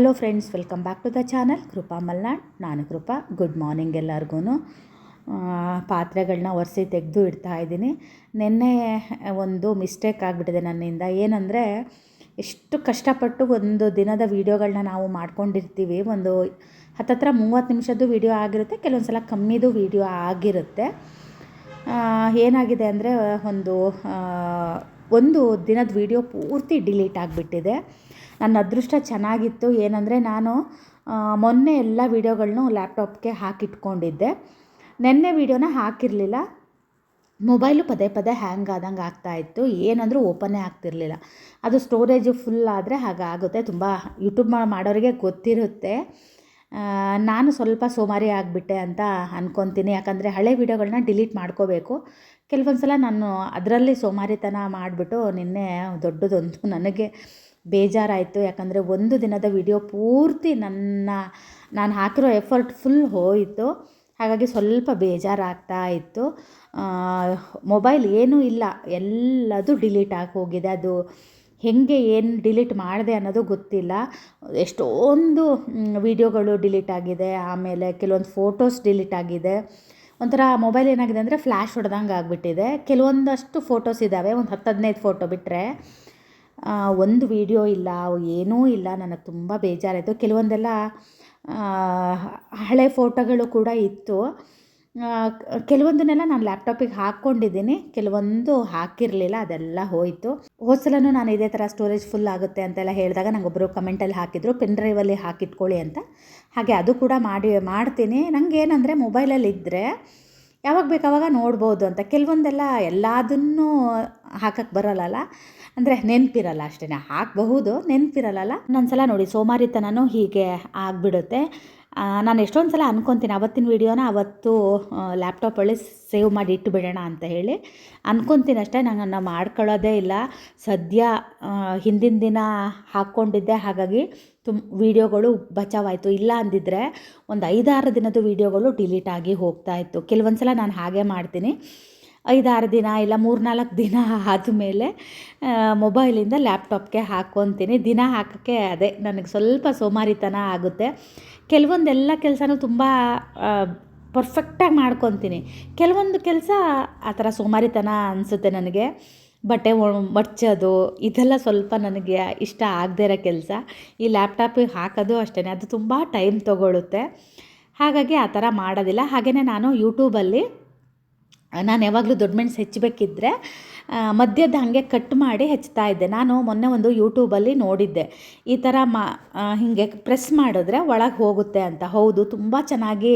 Hello friends welcome back to the channel Krupa Malnad ನಾನು Krupa good morning ಎಲ್ಲರಿಗೂ ಪಾತ್ರೆಗಳನ್ನ ಒರೆಸಿ ತೆಗೆದು ಇಡ್ತಾ ಇದ್ದೀನಿ. ನಿನ್ನೆ ಒಂದು ಮಿಸ್ಟೇಕ್ ಆಗಿಬಿಟ್ಟಿದೆ ನನ್ನಿಂದ. ಏನಂದರೆ ಎಷ್ಟು ಕಷ್ಟಪಟ್ಟು ಒಂದು ದಿನದ ವೀಡಿಯೋಗಳನ್ನ ನಾವು ಮಾಡ್ಕೊಂಡಿರ್ತೀವಿ. ಒಂದು ಹತ್ತತ್ರ ಮೂವತ್ತು ನಿಮಿಷದ್ದು ವೀಡಿಯೋ ಆಗಿರುತ್ತೆ ಕೆಲವೊಂದು ಸಲ ಕಮ್ಮಿದು ವೀಡಿಯೋ ಆಗಿರುತ್ತೆ. ಏನಾಗಿದೆ ಅಂದರೆ, ಒಂದು ಒಂದು ದಿನದ ವೀಡಿಯೋ ಪೂರ್ತಿ ಡಿಲೀಟ್ ಆಗಿಬಿಟ್ಟಿದೆ. ನನ್ನ ಅದೃಷ್ಟ ಚೆನ್ನಾಗಿತ್ತು. ಏನಂದರೆ ನಾನು ಮೊನ್ನೆ ಎಲ್ಲ ವೀಡಿಯೋಗಳನ್ನೂ ಲ್ಯಾಪ್ಟಾಪ್ಗೆ ಹಾಕಿಟ್ಕೊಂಡಿದ್ದೆ. ನೆನ್ನೆ ವೀಡಿಯೋನ ಹಾಕಿರಲಿಲ್ಲ. ಮೊಬೈಲು ಪದೇ ಪದೇ ಹ್ಯಾಂಗ್ ಆದಂಗೆ ಆಗ್ತಾಯಿತ್ತು ಏನಂದರೂ ಓಪನ್ನೇ ಆಗ್ತಿರಲಿಲ್ಲ. ಅದು ಸ್ಟೋರೇಜು ಫುಲ್ ಆದರೆ ಹಾಗಾಗುತ್ತೆ. ತುಂಬ ಯೂಟ್ಯೂಬ್ ಮಾಡೋರಿಗೆ ಗೊತ್ತಿರುತ್ತೆ. ನಾನು ಸ್ವಲ್ಪ ಸೋಮಾರಿ ಆಗಿಬಿಟ್ಟೆ ಅಂತ ಅಂದ್ಕೊತೀನಿ ಯಾಕಂದರೆ ಹಳೆ ವೀಡಿಯೋಗಳನ್ನ ಡಿಲೀಟ್ ಮಾಡ್ಕೋಬೇಕು. ಕೆಲವೊಂದು ಸಲ ನಾನು ಅದರಲ್ಲಿ ಸೋಮಾರಿತನ ಮಾಡಿಬಿಟ್ಟು ನಿನ್ನೆ ದೊಡ್ಡದೊಂದು ನನಗೆ ಬೇಜಾರಾಯಿತು. ಯಾಕಂದರೆ ಒಂದು ದಿನದ ವಿಡಿಯೋ ಪೂರ್ತಿ ನನ್ನ, ನಾನು ಹಾಕಿರೋ ಎಫರ್ಟ್ ಫುಲ್ ಹೋಯಿತು. ಹಾಗಾಗಿ ಸ್ವಲ್ಪ ಬೇಜಾರಾಗ್ತಾ ಇತ್ತು. ಮೊಬೈಲ್ ಏನೂ ಇಲ್ಲ. ಎಲ್ಲದೂ ಡಿಲೀಟ್ ಆಗಿ ಹೋಗಿದೆ. ಅದು ಹೇಗೆ ಏನು ಡಿಲೀಟ್ ಮಾಡಿದೆ ಅನ್ನೋದು ಗೊತ್ತಿಲ್ಲ. ಎಷ್ಟೊಂದು ವೀಡಿಯೋಗಳು ಡಿಲೀಟ್ ಆಗಿದೆ. ಆಮೇಲೆ ಕೆಲವೊಂದು ಫೋಟೋಸ್ ಡಿಲೀಟ್ ಆಗಿದೆ. ಒಂಥರ ಮೊಬೈಲ್ ಏನಾಗಿದೆ ಅಂದರೆ ಫ್ಲ್ಯಾಶ್ ಹೊಡೆದಂಗೆ ಆಗಿಬಿಟ್ಟಿದೆ. ಕೆಲವೊಂದಷ್ಟು ಫೋಟೋಸ್ ಇದ್ದಾವೆ ಒಂದು ಹತ್ತು ಹದಿನೈದು ಫೋಟೋ ಬಿಟ್ಟರೆ ಒಂದು ವೀಡಿಯೋ ಇಲ್ಲ, ಏನೂ ಇಲ್ಲ, ನನಗೆ ತುಂಬ ಬೇಜಾರಾಯಿತು. ಕೆಲವೊಂದೆಲ್ಲ ಹಳೆ ಫೋಟೋಗಳು ಕೂಡ ಇತ್ತು. ಕೆಲವೊಂದನ್ನೆಲ್ಲ ನಾನು ಲ್ಯಾಪ್ಟಾಪಿಗೆ ಹಾಕ್ಕೊಂಡಿದ್ದೀನಿ, ಕೆಲವೊಂದು ಹಾಕಿರಲಿಲ್ಲ, ಅದೆಲ್ಲ ಹೋಯಿತು. ಹೋದ್ಸಲನೂ ನಾನು ಇದೇ ಥರ ಸ್ಟೋರೇಜ್ ಫುಲ್ ಆಗುತ್ತೆ ಅಂತೆಲ್ಲ ಹೇಳಿದಾಗ ನಂಗೊಬ್ಬರು ಕಮೆಂಟಲ್ಲಿ ಹಾಕಿದ್ರು, ಪೆನ್ ಡ್ರೈವಲ್ಲಿ ಹಾಕಿಟ್ಕೊಳ್ಳಿ ಅಂತ. ಹಾಗೆ ಅದು ಕೂಡ ಮಾಡಿ, ಮಾಡ್ತೀನಿ. ನನಗೆ ಏನಂದರೆ ಮೊಬೈಲಲ್ಲಿ ಇದ್ದರೆ ಯಾವಾಗ ಬೇಕಾವಾಗ ನೋಡ್ಬೋದು ಅಂತ. ಕೆಲವೊಂದೆಲ್ಲ ಎಲ್ಲದನ್ನೂ ಹಾಕಕ್ಕೆ ಬರಲ್ಲಲ್ಲ? ಅಂದರೆ ನೆನಪಿರಲ್ಲ ಅಷ್ಟೇ ಹಾಕಬಹುದು ನೆನಪಿರಲ್ಲ ಸಲ ನೋಡಿ ಸೋಮಾರಿತನೂ ಹೀಗೆ ಆಗಿಬಿಡುತ್ತೆ. ನಾನು ಎಷ್ಟೊಂದು ಸಲ ಅಂದ್ಕೊತೀನಿ ಅವತ್ತಿನ ವೀಡಿಯೋನ ಅವತ್ತು ಲ್ಯಾಪ್ಟಾಪಲ್ಲಿ ಸೇವ್ ಮಾಡಿ ಇಟ್ಟು ಬಿಡೋಣ ಅಂತ ಹೇಳಿ. ಅಂದ್ಕೊತೀನಿ ಅಷ್ಟೇ ನಾನು ಮಾಡ್ಕೊಳ್ಳೋದೇ ಇಲ್ಲ. ಸದ್ಯ ಹಿಂದಿನ ದಿನ ಹಾಕ್ಕೊಂಡಿದ್ದೆ, ಹಾಗಾಗಿ ತುಮ್, ವೀಡಿಯೋಗಳು ಬಚಾವಾಯಿತು. ಇಲ್ಲ ಅಂದಿದ್ರೆ ಒಂದು ಐದಾರು ದಿನದ ವೀಡಿಯೋಗಳು ಡಿಲೀಟ್ ಆಗಿ ಹೋಗ್ತಾ ಇತ್ತು. ಕೆಲವೊಂದು ಸಲ ನಾನು ಹಾಗೆ ಮಾಡ್ತೀನಿ. ಐದಾರು ದಿನ ಇಲ್ಲ ಮೂರ್ನಾಲ್ಕು ದಿನ ಆದಮೇಲೆ ಮೊಬೈಲಿಂದ ಲ್ಯಾಪ್ಟಾಪ್ಗೆ ಹಾಕ್ಕೊತೀನಿ ದಿನ ಹಾಕೋಕ್ಕೆ ಅದೇ, ನನಗೆ ಸ್ವಲ್ಪ ಸೋಮಾರಿತನ ಆಗುತ್ತೆ. ಕೆಲವೊಂದೆಲ್ಲ ಕೆಲಸನೂ ತುಂಬ ಪರ್ಫೆಕ್ಟಾಗಿ ಮಾಡ್ಕೊತೀನಿ. ಕೆಲವೊಂದು ಕೆಲಸ ಆ ಥರ ಸೋಮಾರಿತನ ಅನಿಸುತ್ತೆ ನನಗೆ. ಬಟ್ಟೆ ಮಡ್ಚೋದು, ಇದೆಲ್ಲ ಸ್ವಲ್ಪ ನನಗೆ ಇಷ್ಟ ಆಗದೇ ಇರೋ ಕೆಲಸ. ಈ ಲ್ಯಾಪ್ಟಾಪಿಗೆ ಹಾಕೋದು ಅಷ್ಟೇ ಅದು ತುಂಬ ಟೈಮ್ ತೊಗೊಳುತ್ತೆ. ಹಾಗಾಗಿ ಆ ಥರ ಮಾಡೋದಿಲ್ಲ. ಹಾಗೆಯೇ ನಾನು ಯೂಟ್ಯೂಬಲ್ಲಿ ನಾನು ಯಾವಾಗಲೂ ದೊಡ್ಡ ಮೆಣಸು ಹೆಚ್ಚಬೇಕಿದ್ರೆ ಮಧ್ಯದ ಹಾಗೆ ಕಟ್ ಮಾಡಿ ಹೆಚ್ಚುತ್ತಾ ಇದ್ದೆ. ನಾನು ಮೊನ್ನೆ ಒಂದು ಯೂಟ್ಯೂಬಲ್ಲಿ ನೋಡಿದ್ದೆ. ಈ ಥರ ಮಾ ಹೀಗೆ ಪ್ರೆಸ್ ಮಾಡಿದ್ರೆ ಒಳಗೆ ಹೋಗುತ್ತೆ ಅಂತ. ಹೌದು, ತುಂಬ ಚೆನ್ನಾಗಿ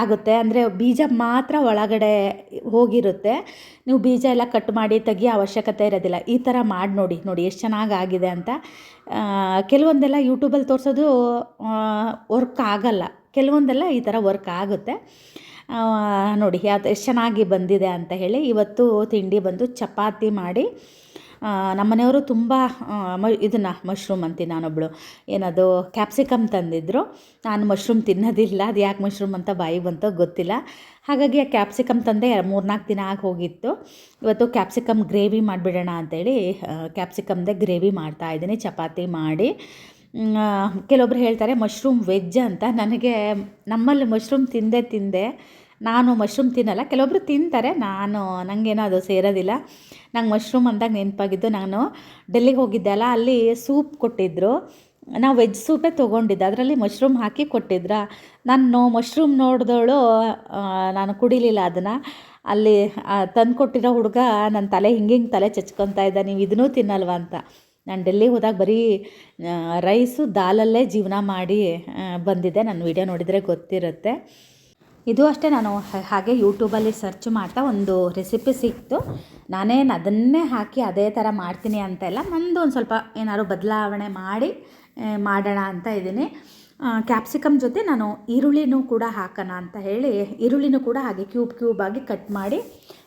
ಆಗುತ್ತೆ. ಅಂದರೆ ಬೀಜ ಮಾತ್ರ ಒಳಗಡೆ ಹೋಗಿರುತ್ತೆ. ನೀವು ಬೀಜ ಎಲ್ಲ ಕಟ್ ಮಾಡಿ ತೆಗಿಯೋ ಅವಶ್ಯಕತೆ ಇರೋದಿಲ್ಲ. ಈ ಥರ ಮಾಡಿ ನೋಡಿ ನೋಡಿ ಎಷ್ಟು ಚೆನ್ನಾಗಿ ಆಗಿದೆ ಅಂತ. ಕೆಲವೊಂದೆಲ್ಲ ಯೂಟ್ಯೂಬಲ್ಲಿ ತೋರಿಸೋದು ವರ್ಕ್ ಆಗಲ್ಲ. ಕೆಲವೊಂದೆಲ್ಲ ಈ ಥರ ವರ್ಕ್ ಆಗುತ್ತೆ. ನೋಡಿ, ಅದು ಎಷ್ಟು ಚೆನ್ನಾಗಿ ಬಂದಿದೆ ಅಂತ ಹೇಳಿ ಇವತ್ತು ತಿಂಡಿ ಬಂದು ಚಪಾತಿ ಮಾಡಿ ನಮ್ಮನೆಯವರು ತುಂಬ ಮ, ಇದನ್ನು ಮಶ್ರೂಮ್ ಅಂತೀನಿ ನಾನೊಬ್ಬಳು ಏನದು ಕ್ಯಾಪ್ಸಿಕಮ್ ತಂದಿದ್ದರು ನಾನು ಮಶ್ರೂಮ್ ತಿನ್ನೋದಿಲ್ಲ. ಅದು ಯಾಕೆ ಮಶ್ರೂಮ್ ಅಂತ ಬಾಯಿ ಬಂತೋ ಗೊತ್ತಿಲ್ಲ. ಹಾಗಾಗಿ ಆ ಕ್ಯಾಪ್ಸಿಕಮ್ ತಂದೆ ಮೂರ್ನಾಲ್ಕು ದಿನ ಆಗಿ ಹೋಗಿತ್ತು. ಇವತ್ತು ಕ್ಯಾಪ್ಸಿಕಮ್ ಗ್ರೇವಿ ಮಾಡಿಬಿಡೋಣ ಅಂತೇಳಿ ಕ್ಯಾಪ್ಸಿಕಮ್ದೇ ಗ್ರೇವಿ ಮಾಡ್ತಾಯಿದ್ದೀನಿ ಚಪಾತಿ ಮಾಡಿ ಕೆಲವೊಬ್ರು ಹೇಳ್ತಾರೆ ಮಶ್ರೂಮ್ ವೆಜ್ ಅಂತ. ನನಗೆ ನಮ್ಮಲ್ಲಿ ಮಶ್ರೂಮ್ ತಿಂದೇ ತಿಂದೆ ನಾನು ಮಶ್ರೂಮ್ ತಿನ್ನಲ್ಲ. ಕೆಲವೊಬ್ರು ತಿಂತಾರೆ. ನಾನು ನನಗೇನೋ ಅದು ಸೇರೋದಿಲ್ಲ. ನಂಗೆ ಮಶ್ರೂಮ್ ಅಂದಾಗ ನೆನಪಾಗಿದ್ದು ನಾನು ಡೆಲ್ಲಿಗೆ ಹೋಗಿದ್ದೆ ಅಲ್ಲ, ಅಲ್ಲಿ ಸೂಪ್ ಕೊಟ್ಟಿದ್ದರು ನಾವು ವೆಜ್ ಸೂಪೇ ತೊಗೊಂಡಿದ್ದೆ. ಅದರಲ್ಲಿ ಮಶ್ರೂಮ್ ಹಾಕಿ ಕೊಟ್ಟಿದ್ರ. ನಾನು ಮಶ್ರೂಮ್ ನೋಡಿದವಳು ನಾನು ಕುಡಿಲಿಲ್ಲ ಅದನ್ನು. ಅಲ್ಲಿ ತಂದು ಕೊಟ್ಟಿರೋ ಹುಡುಗ ನನ್ನ ತಲೆ ಹಿಂಗೆ ಹಿಂಗೆ ತಲೆ ಚಚ್ಕೊತಾ ಇದ್ದ. ನೀವು ಇದನ್ನೂ ತಿನ್ನಲ್ವಾ ಅಂತ. ನಾನು ಡೆಲ್ಲಿಗೆ ಹೋದಾಗ ಬರೀ ರೈಸು ದಾಲಲ್ಲೇ ಜೀವನ ಮಾಡಿ ಬಂದಿದ್ದೆ. ನನ್ನ ವಿಡಿಯೋ ನೋಡಿದರೆ ಗೊತ್ತಿರುತ್ತೆ. ಇದು ಅಷ್ಟೇ, ನಾನು ಹಾಗೆ ಯೂಟ್ಯೂಬಲ್ಲಿ ಸರ್ಚ್ ಮಾಡ್ತಾ ಒಂದು ರೆಸಿಪಿ ಸಿಕ್ತು. ನಾನೇನು ಅದನ್ನೇ ಹಾಕಿ ಅದೇ ಥರ ಮಾಡ್ತೀನಿ ಅಂತ ಇಲ್ಲ. ನಂದು ಒಂದು ಸ್ವಲ್ಪ ಏನಾದ್ರು ಬದಲಾವಣೆ ಮಾಡಿ ಮಾಡೋಣ ಅಂತ ಇದ್ದೀನಿ. ಕ್ಯಾಪ್ಸಿಕಮ್ ಜೊತೆ ನಾನು ಈರುಳ್ಳಿನೂ ಕೂಡ ಹಾಕೋಣ ಅಂತ ಹೇಳಿ, ಈರುಳ್ಳಿನೂ ಕೂಡ ಹಾಗೆ ಕ್ಯೂಬ್ ಕ್ಯೂಬ್ ಆಗಿ ಕಟ್ ಮಾಡಿ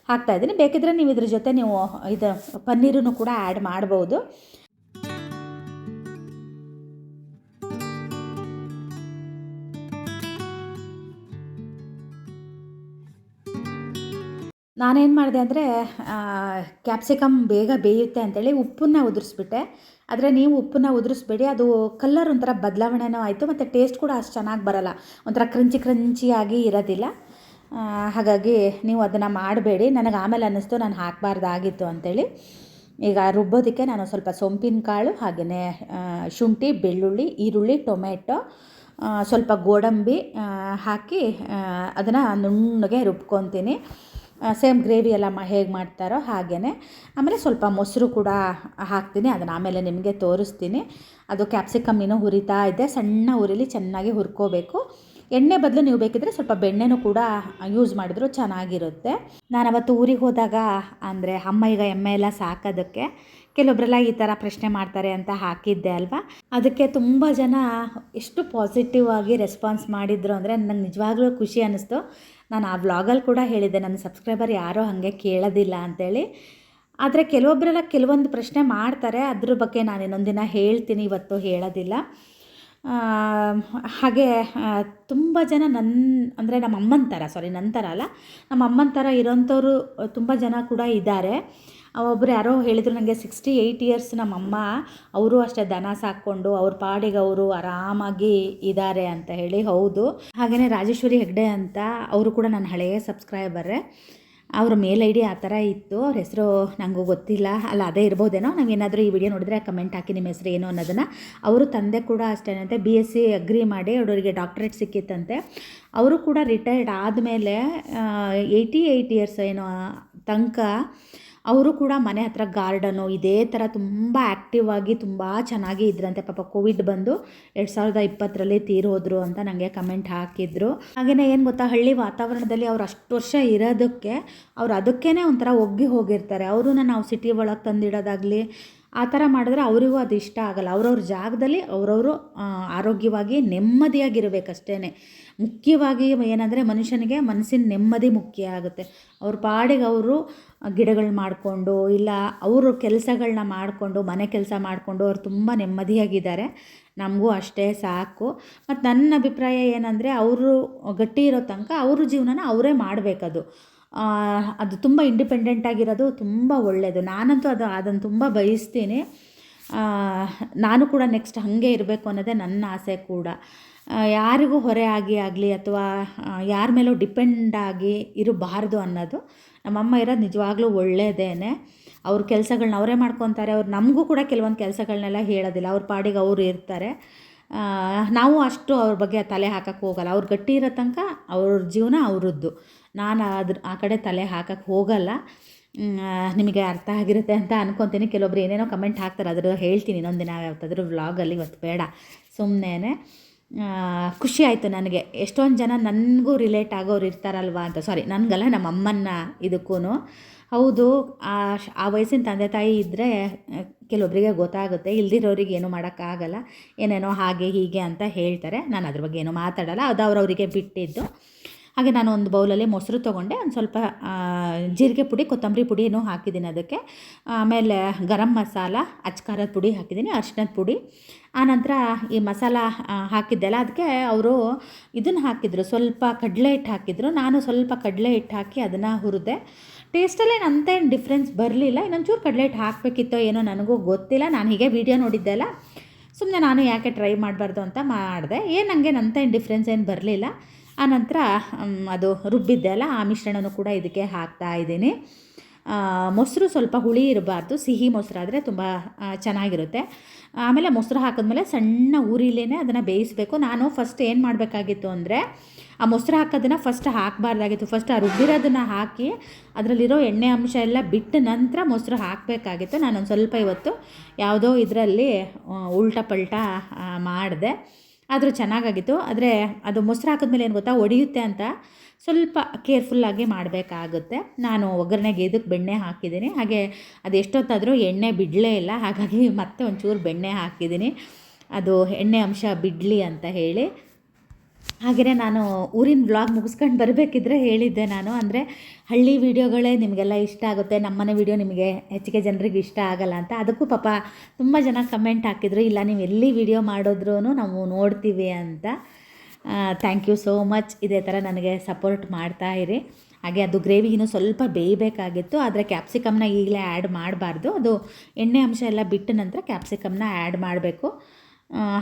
ಹಾಕ್ತಾಯಿದ್ದೀನಿ ಬೇಕಿದ್ರೆ ನೀವು ಇದ್ರ ಜೊತೆ ನೀವು ಇದು ಪನ್ನೀರನ್ನು ಕೂಡ ಆ್ಯಡ್ ಮಾಡ್ಬೋದು. ನಾನೇನು ಮಾಡಿದೆ ಅಂದರೆ ಕ್ಯಾಪ್ಸಿಕಮ್ ಬೇಗ ಬೇಯುತ್ತೆ ಅಂತೇಳಿ ಉಪ್ಪನ್ನ ಉದುರಿಸ್ಬಿಟ್ಟೆ. ಆದರೆ ನೀವು ಉಪ್ಪನ್ನ ಉದುರಿಸ್ಬೇಡಿ, ಅದು ಕಲ್ಲರ್ ಒಂಥರ ಬದಲಾವಣೆನೂ ಆಯಿತು, ಮತ್ತು ಟೇಸ್ಟ್ ಕೂಡ ಅಷ್ಟು ಚೆನ್ನಾಗಿ ಬರಲ್ಲ. ಒಂಥರ ಕ್ರಂಚಿ ಕ್ರಂಚಿಯಾಗಿ ಇರೋದಿಲ್ಲ. ಹಾಗಾಗಿ ನೀವು ಅದನ್ನು ಮಾಡಬೇಡಿ. ನನಗೆ ಆಮೇಲೆ ಅನ್ನಿಸ್ತು, ನಾನು ಹಾಕಬಾರ್ದಾಗಿತ್ತು ಅಂತೇಳಿ. ಈಗ ರುಬ್ಬೋದಕ್ಕೆ ನಾನು ಸ್ವಲ್ಪ ಸೊಂಪಿನ ಕಾಳು ಹಾಗೆಯೇ ಶುಂಠಿ, ಬೆಳ್ಳುಳ್ಳಿ, ಈರುಳ್ಳಿ ಟೊಮೆಟೊ ಸ್ವಲ್ಪ ಗೋಡಂಬಿ ಹಾಕಿ ಅದನ್ನು ನುಣ್ಣಗೆ ರುಬ್ಕೊತೀನಿ. ಸೇಮ್ ಗ್ರೇವಿ ಎಲ್ಲ ಹೇಗೆ ಮಾಡ್ತಾರೋ ಹಾಗೇ ಆಮೇಲೆ ಸ್ವಲ್ಪ ಮೊಸರು ಕೂಡ ಹಾಕ್ತೀನಿ, ಅದನ್ನು ಆಮೇಲೆ ನಿಮಗೆ ತೋರಿಸ್ತೀನಿ. ಅದು ಕ್ಯಾಪ್ಸಿಕಮ್ ಇನ್ನೂ ಹುರಿತಾ ಇದೆ, ಸಣ್ಣ ಉರಿಲಿ ಚೆನ್ನಾಗಿ ಹುರ್ಕೋಬೇಕು. ಎಣ್ಣೆ ಬದಲು ನೀವು ಬೇಕಿದ್ರೆ ಸ್ವಲ್ಪ ಬೆಣ್ಣೆನೂ ಕೂಡ ಯೂಸ್ ಮಾಡಿದ್ರು ಚೆನ್ನಾಗಿರುತ್ತೆ. ನಾನು ಅವತ್ತು ಊರಿಗೆ ಹೋದಾಗ ಅಂದರೆ ಅಮ್ಮ ಈಗ ಎಮ್ಮೆ ಎಲ್ಲ ಸಾಕೋದಕ್ಕೆ ಕೆಲವೊಬ್ಬರೆಲ್ಲ ಈ ಥರ ಪ್ರಶ್ನೆ ಮಾಡ್ತಾರೆ ಅಂತ ಹಾಕಿದ್ದೆ ಅಲ್ವಾ? ಅದಕ್ಕೆ ತುಂಬ ಜನ ಎಷ್ಟು ಪಾಸಿಟಿವ್ ಆಗಿ ರೆಸ್ಪಾನ್ಸ್ ಮಾಡಿದ್ರು ಅಂದರೆ ನನಗೆ ನಿಜವಾಗ್ಲೂ ಖುಷಿ ಅನ್ನಿಸ್ತು ನಾನು ಆ ವ್ಲಾಗಲ್ಲಿ ಕೂಡ ಹೇಳಿದ್ದೆ, ನನ್ನ ಸಬ್ಸ್ಕ್ರೈಬರ್ ಯಾರೋ ಹಾಗೆ ಕೇಳೋದಿಲ್ಲ ಅಂತೇಳಿ. ಆದರೆ ಕೆಲವೊಬ್ಬರೆಲ್ಲ ಕೆಲವೊಂದು ಪ್ರಶ್ನೆ ಮಾಡ್ತಾರೆ, ಅದ್ರ ಬಗ್ಗೆ ನಾನು ಇನ್ನೊಂದಿನ ಹೇಳ್ತೀನಿ, ಇವತ್ತು ಹೇಳೋದಿಲ್ಲ. ಹಾಗೆ ತುಂಬ ಜನ ನನ್ನ ಅಂದರೆ ನಮ್ಮ ಅಮ್ಮನ ಥರ ಸಾರಿ ನನ್ನ ಥರ ಅಲ್ಲ ನಮ್ಮ ಅಮ್ಮನ ಥರ ಇರೋಂಥವ್ರು, ತುಂಬ ಜನ ಕೂಡ ಇದ್ದಾರೆ. ಒಬ್ಬರು ಯಾರೋ ಹೇಳಿದರು ನನಗೆ ಸಿಕ್ಸ್ಟಿ ಏಯ್ಟ್ ಇಯರ್ಸ್ ನಮ್ಮಮ್ಮ, ಅವರು ಅಷ್ಟೇ ದನ ಸಾಕ್ಕೊಂಡು ಅವ್ರ ಪಾಡಿಗೆ ಅವರು ಆರಾಮಾಗಿ ಇದ್ದಾರೆ ಅಂತ ಹೇಳಿ ಹೌದು. ಹಾಗೆಯೇ ರಾಜೇಶ್ವರಿ ಹೆಗ್ಡೆ ಅಂತ ಅವರು ಕೂಡ ನನ್ನ ಹಳೆಯ ಸಬ್ಸ್ಕ್ರೈಬರೇ ಅವ್ರ ಮೇಲ್ ಐ ಡಿ ಆ ಥರ ಇತ್ತು. ಅವ್ರ ಹೆಸರು ನನಗೂ ಗೊತ್ತಿಲ್ಲ. ಅಲ್ಲ, ಅದೇ ಇರ್ಬೋದೇನೋ? ನಾವೇನಾದರೂ ಈ ವಿಡಿಯೋ ನೋಡಿದ್ರೆ ಕಮೆಂಟ್ ಹಾಕಿ ನಿಮ್ಮ ಹೆಸರು ಏನು ಅನ್ನೋದನ್ನು. ಅವರು ತಂದೆ ಕೂಡ ಅಷ್ಟೇನಂತೆ ಬಿ ಎಸ್ ಸಿ ಅಗ್ರಿ ಮಾಡಿ ಅವರಿಗೆ ಡಾಕ್ಟ್ರೇಟ್ ಸಿಕ್ಕಿತ್ತಂತೆ. ಅವರು ಕೂಡ ರಿಟೈರ್ಡ್ ಆದಮೇಲೆ ಏಯ್ಟಿ ಏಯ್ಟ್ ಇಯರ್ಸ್ ಏನೋ ತನಕ ಅವರು ಕೂಡ ಮನೆ ಹತ್ರ ಗಾರ್ಡನು ಇದೇ ಥರ ತುಂಬ ಆ್ಯಕ್ಟಿವ್ ಆಗಿ ತುಂಬ ಚೆನ್ನಾಗಿ ಇದ್ರಂತೆ. ಪಾಪ ಕೋವಿಡ್ ಬಂದು ಎರಡು ಸಾವಿರದ ಇಪ್ಪತ್ತರಲ್ಲಿ ತೀರೋದ್ರು ಅಂತ ನನಗೆ ಕಮೆಂಟ್ ಹಾಕಿದ್ರು. ಹಾಗೆಯೇ ಏನು ಗೊತ್ತಾ, ಹಳ್ಳಿ ವಾತಾವರಣದಲ್ಲಿ ಅವ್ರು ಅಷ್ಟು ವರ್ಷ ಇರೋದಕ್ಕೆ ಅವ್ರು ಅದಕ್ಕೇ ಒಂಥರ ಒಗ್ಗಿ ಹೋಗಿರ್ತಾರೆ. ಅವ್ರನ್ನ ನಾವು ಸಿಟಿ ಒಳಗೆ ತಂದಿಡೋದಾಗಲಿ ಆ ಥರ ಮಾಡಿದ್ರೆ ಅವರಿಗೂ ಅದು ಇಷ್ಟ ಆಗಲ್ಲ. ಅವ್ರವ್ರ ಜಾಗದಲ್ಲಿ ಅವರವರು ಆರೋಗ್ಯವಾಗಿ ನೆಮ್ಮದಿಯಾಗಿರಬೇಕಷ್ಟೇ. ಮುಖ್ಯವಾಗಿ ಏನಂದರೆ ಮನುಷ್ಯನಿಗೆ ಮನಸ್ಸಿನ ನೆಮ್ಮದಿ ಮುಖ್ಯ ಆಗುತ್ತೆ. ಅವ್ರ ಪಾಡಿಗೆ ಅವರು ಗಿಡಗಳು ಮಾಡಿಕೊಂಡು, ಇಲ್ಲ ಅವರು ಕೆಲಸಗಳನ್ನ ಮಾಡಿಕೊಂಡು, ಮನೆ ಕೆಲಸ ಮಾಡಿಕೊಂಡು ಅವ್ರು ತುಂಬ ನೆಮ್ಮದಿಯಾಗಿದ್ದಾರೆ. ನಮಗೂ ಅಷ್ಟೇ ಸಾಕು. ಮತ್ತು ನನ್ನ ಅಭಿಪ್ರಾಯ ಏನಂದರೆ ಅವರು ಗಟ್ಟಿ ಇರೋ ತನಕ ಅವ್ರ ಜೀವನನ ಅವರೇ ಮಾಡಬೇಕದು. ಅದು ತುಂಬ ಇಂಡಿಪೆಂಡೆಂಟ್ ಆಗಿರೋದು ತುಂಬ ಒಳ್ಳೆಯದು ನಾನಂತೂ ಅದು, ಅದನ್ನು ತುಂಬ ಬಯಸ್ತೀನಿ. ನಾನು ಕೂಡ ನೆಕ್ಸ್ಟ್ ಹಾಗೆ ಇರಬೇಕು ಅನ್ನೋದೇ ನನ್ನ ಆಸೆ ಕೂಡ. ಯಾರಿಗೂ ಹೊರೆ ಆಗಿ ಆಗಲಿ ಅಥವಾ ಯಾರ ಮೇಲೂ ಡಿಪೆಂಡ್ ಆಗಿ ಇರಬಾರ್ದು ಅನ್ನೋದು ನಮ್ಮಮ್ಮ ಇರೋದು ನಿಜವಾಗ್ಲೂ ಒಳ್ಳೆಯದೇನೆ ಅವ್ರ ಕೆಲಸಗಳನ್ನ ಅವರೇ ಮಾಡ್ಕೊತಾರೆ. ಅವ್ರು ನಮಗೂ ಕೂಡ ಕೆಲವೊಂದು ಕೆಲಸಗಳನ್ನೆಲ್ಲ ಹೇಳೋದಿಲ್ಲ. ಅವ್ರ ಪಾಡಿಗೆ ಅವರು ಇರ್ತಾರೆ. ನಾವು ಅಷ್ಟು ಅವ್ರ ಬಗ್ಗೆ ತಲೆ ಹಾಕಕ್ಕೆ ಹೋಗಲ್ಲ. ಅವ್ರು ಗಟ್ಟಿ ಇರೋ ತನಕ ಅವ್ರ ಜೀವನ ಅವ್ರದ್ದು. ನಾನು ಅದ್ರ ಆ ಕಡೆ ತಲೆ ಹಾಕಕ್ಕೆ ಹೋಗಲ್ಲ. ನಿಮಗೆ ಅರ್ಥ ಆಗಿರುತ್ತೆ ಅಂತ ಅನ್ಕೊತೀನಿ. ಕೆಲವೊಬ್ರು ಏನೇನೋ ಕಮೆಂಟ್ ಹಾಕ್ತಾರೆ ಅದ್ರ ಹೇಳ್ತೀನಿ ಇನ್ನೊಂದು ದಿನ. ಯಾವತ್ತಾದ್ರೂ ವ್ಲಾಗಲ್ಲಿ ಇವತ್ತು ಬೇಡ. ಸುಮ್ಮನೆ ಖುಷಿ ಆಯಿತು ನನಗೆ. ಎಷ್ಟೊಂದು ಜನ ನನಗೂ ರಿಲೇಟ್ ಆಗೋರು ಇರ್ತಾರಲ್ವಾ ಅಂತ. ಸಾರಿ ನನಗಲ್ಲ ನಮ್ಮ ಅಮ್ಮನ ಇದಕ್ಕೂ ಹೌದು, ಆ ಆ ವಯಸ್ಸಿನ ತಂದೆ ತಾಯಿ ಇದ್ದರೆ ಕೆಲವೊಬ್ಬರಿಗೆ ಗೊತ್ತಾಗುತ್ತೆ. ಇಲ್ದಿರೋರಿಗೆ ಏನೂ ಮಾಡೋಕ್ಕಾಗಲ್ಲ. ಏನೇನೋ ಹಾಗೆ ಹೀಗೆ ಅಂತ ಹೇಳ್ತಾರೆ. ನಾನು ಅದ್ರ ಬಗ್ಗೆ ಏನೂ ಮಾತಾಡಲ್ಲ. ಅದು ಅವ್ರವರಿಗೆ ಬಿಟ್ಟಿದ್ದು. ಹಾಗೆ ನಾನು ಒಂದು ಬೌಲಲ್ಲಿ ಮೊಸರು ತೊಗೊಂಡೆ, ಒಂದು ಸ್ವಲ್ಪ ಜೀರಿಗೆ ಪುಡಿ, ಕೊತ್ತಂಬರಿ ಪುಡಿ ಏನೋ ಹಾಕಿದ್ದೀನಿ ಅದಕ್ಕೆ. ಆಮೇಲೆ ಗರಂ ಮಸಾಲ, ಅಚ್ಕಾರದ ಪುಡಿ ಹಾಕಿದ್ದೀನಿ, ಅರ್ಶಿಣದ ಪುಡಿ. ಆನಂತರ ಈ ಮಸಾಲ ಹಾಕಿದ್ದೆಲ್ಲ ಅದಕ್ಕೆ ಅವರು ಇದನ್ನು ಹಾಕಿದರು, ಸ್ವಲ್ಪ ಕಡಲೆ ಹಿಟ್ಟು ಹಾಕಿದ್ರು. ನಾನು ಸ್ವಲ್ಪ ಕಡಲೆ ಹಿಟ್ಟು ಹಾಕಿ ಅದನ್ನು ಹುರಿದೆ. ಟೇಸ್ಟಲ್ಲೇನು ಅಂತೇನು ಡಿಫ್ರೆನ್ಸ್ ಬರಲಿಲ್ಲ. ಇನ್ನೊಂಚೂರು ಕಡಲೆ ಹಿಟ್ಟು ಹಾಕಬೇಕಿತ್ತೋ ಏನೋ ನನಗೂ ಗೊತ್ತಿಲ್ಲ. ನಾನು ಹೀಗೆ ವೀಡಿಯೋ ನೋಡಿದ್ದೆಲ್ಲ ಸುಮ್ಮನೆ ನಾನು ಯಾಕೆ ಟ್ರೈ ಮಾಡಬಾರ್ದು ಅಂತ ಮಾಡಿದೆ. ಏನು ನನಗೆ ಅಂತೇನು ಡಿಫ್ರೆನ್ಸ್ ಏನು ಬರಲಿಲ್ಲ. ಆನಂತರ ಅದು ರುಬ್ಬಿದ್ದೆ ಅಲ್ಲ, ಆ ಮಿಶ್ರಣನೂ ಕೂಡ ಇದಕ್ಕೆ ಹಾಕ್ತಾ ಇದ್ದೀನಿ. ಮೊಸರು ಸ್ವಲ್ಪ ಹುಳಿ ಇರಬಾರ್ದು, ಸಿಹಿ ಮೊಸರಾದರೆ ತುಂಬ ಚೆನ್ನಾಗಿರುತ್ತೆ. ಆಮೇಲೆ ಮೊಸರು ಹಾಕಿದ್ಮೇಲೆ ಸಣ್ಣ ಊರಿಲೇ ಅದನ್ನು ಬೇಯಿಸಬೇಕು. ನಾನು ಫಸ್ಟ್ ಏನು ಮಾಡಬೇಕಾಗಿತ್ತು ಅಂದರೆ, ಆ ಮೊಸರು ಹಾಕೋದನ್ನು ಫಸ್ಟ್ ಹಾಕಬಾರ್ದಾಗಿತ್ತು. ಫಸ್ಟ್ ಆ ರುಬ್ಬಿರೋದನ್ನು ಹಾಕಿ, ಅದರಲ್ಲಿರೋ ಎಣ್ಣೆ ಅಂಶ ಎಲ್ಲ ಬಿಟ್ಟ ನಂತರ ಮೊಸರು ಹಾಕಬೇಕಾಗಿತ್ತು. ನಾನೊಂದು ಸ್ವಲ್ಪ ಇವತ್ತು ಯಾವುದೋ ಇದರಲ್ಲಿ ಉಲ್ಟಾ ಪಲ್ಟಾ ಮಾಡಿದೆ. ಆದರೂ ಚೆನ್ನಾಗಾಗಿತ್ತು. ಆದರೆ ಅದು ಮೊಸರು ಹಾಕಿದ್ಮೇಲೆ ಏನು ಗೊತ್ತಾ? ಒಡೆಯುತ್ತೆ ಅಂತ ಸ್ವಲ್ಪ ಕೇರ್ಫುಲ್ಲಾಗಿ ಮಾಡಬೇಕಾಗುತ್ತೆ. ನಾನು ಒಗ್ಗರಣೆಗೆ ಇದಕ್ಕೆ ಬೆಣ್ಣೆ ಹಾಕಿದ್ದೀನಿ. ಹಾಗೆ ಅದು ಎಷ್ಟೊತ್ತಾದರೂ ಎಣ್ಣೆ ಬಿಡಲೇ ಇಲ್ಲ. ಹಾಗಾಗಿ ಮತ್ತೆ ಒಂಚೂರು ಬೆಣ್ಣೆ ಹಾಕಿದ್ದೀನಿ. ಅದು ಎಣ್ಣೆ ಅಂಶ ಬಿಡಲಿ ಅಂತ ಹೇಳಿ. ಹಾಗೆಯೇ ನಾನು ಊರಿನ ಬ್ಲಾಗ್ ಮುಗಿಸ್ಕೊಂಡು ಬರಬೇಕಿದ್ರೆ ಹೇಳಿದ್ದೆ ನಾನು. ಅಂದರೆ ಹಳ್ಳಿ ವೀಡಿಯೋಗಳೇ ನಿಮಗೆಲ್ಲ ಇಷ್ಟ ಆಗುತ್ತೆ. ನಮ್ಮನೆ ವೀಡಿಯೋ ನಿಮಗೆ ಹೆಚ್ಚಿಗೆ ಜನರಿಗೆ ಇಷ್ಟ ಆಗಲ್ಲ ಅಂತ. ಅದಕ್ಕೂ ಪಾಪ ತುಂಬ ಜನ ಕಮೆಂಟ್ ಹಾಕಿದ್ರು, ಇಲ್ಲ, ನೀವು ಎಲ್ಲಿ ವೀಡಿಯೋ ಮಾಡಿದ್ರೂ ನಾವು ನೋಡ್ತೀವಿ ಅಂತ. ಥ್ಯಾಂಕ್ ಯು ಸೋ ಮಚ್ ಇದೇ ಥರ ನನಗೆ ಸಪೋರ್ಟ್ ಮಾಡ್ತಾ ಇರಿ. ಹಾಗೆ ಅದು ಗ್ರೇವಿ ಇನ್ನೂ ಸ್ವಲ್ಪ ಬೇಯಬೇಕಾಗಿತ್ತು. ಆದರೆ ಕ್ಯಾಪ್ಸಿಕಮ್ನ ಈಗಲೇ ಆ್ಯಡ್ ಮಾಡಬಾರ್ದು. ಅದು ಎಣ್ಣೆ ಅಂಶ ಎಲ್ಲ ಬಿಟ್ಟ ನಂತರ ಕ್ಯಾಪ್ಸಿಕಮ್ನ ಆ್ಯಡ್ ಮಾಡಬೇಕು.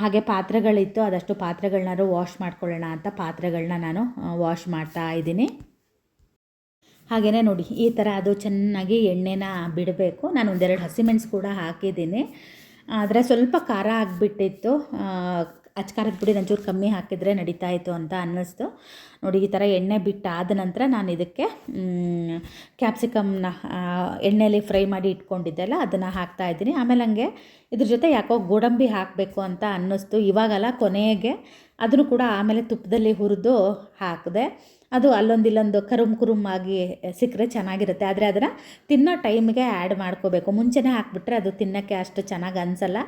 ಹಾಗೆ ಪಾತ್ರೆಗಳಿತ್ತು, ಅದಷ್ಟು ಪಾತ್ರೆಗಳನ್ನಾರು ವಾಶ್ ಮಾಡ್ಕೊಳ್ಳೋಣ ಅಂತ ಪಾತ್ರೆಗಳನ್ನ ನಾನು ವಾಶ್ ಮಾಡ್ತಾ ಇದ್ದೀನಿ. ಹಾಗೆಯೇ ನೋಡಿ, ಈ ಥರ ಅದು ಚೆನ್ನಾಗಿ ಎಣ್ಣೆನ ಬಿಡಬೇಕು. ನಾನು ಒಂದೆರಡು ಹಸಿಮೆಣಸು ಕೂಡ ಹಾಕಿದ್ದೀನಿ. ಆದರೆ ಸ್ವಲ್ಪ ಖಾರ ಆಗಿಬಿಟ್ಟಿತ್ತು. ಅಚ್ಕಾರದ ಪುಡಿ ಒಂಚೂರು ಕಮ್ಮಿ ಹಾಕಿದರೆ ನಡೀತಾ ಇತ್ತು ಅಂತ ಅನ್ನಿಸ್ತು. ನೋಡಿ, ಈ ಥರ ಎಣ್ಣೆ ಬಿಟ್ಟಾದ ನಂತರ ನಾನು ಇದಕ್ಕೆ ಕ್ಯಾಪ್ಸಿಕಮ್ನ ಎಣ್ಣೆಯಲ್ಲಿ ಫ್ರೈ ಮಾಡಿ ಇಟ್ಕೊಂಡಿದ್ದೆಲ್ಲ ಅದನ್ನು ಹಾಕ್ತಾ ಇದ್ದೀನಿ. ಆಮೇಲೆ ಹಂಗೆ ಇದ್ರ ಜೊತೆ ಯಾಕೋ ಗೋಡಂಬಿ ಹಾಕಬೇಕು ಅಂತ ಅನ್ನಿಸ್ತು. ಇವಾಗಲ್ಲ ಕೊನೆಗೆ ಅದನ್ನು ಕೂಡ ಆಮೇಲೆ ತುಪ್ಪದಲ್ಲಿ ಹುರಿದು ಹಾಕಿದೆ. ಅದು ಅಲ್ಲೊಂದು ಇಲ್ಲೊಂದು ಕರುಮ್ ಕುರುಮ್ ಆಗಿ ಸಿಕ್ಕರೆ ಚೆನ್ನಾಗಿರುತ್ತೆ. ಆದರೆ ಅದನ್ನು ತಿನ್ನೋ ಟೈಮ್ಗೆ ಆ್ಯಡ್ ಮಾಡ್ಕೋಬೇಕು. ಮುಂಚೆನೇ ಹಾಕ್ಬಿಟ್ರೆ ಅದು ತಿನ್ನೋಕ್ಕೆ ಅಷ್ಟು ಚೆನ್ನಾಗಿ ಅನಿಸಲ್ಲ.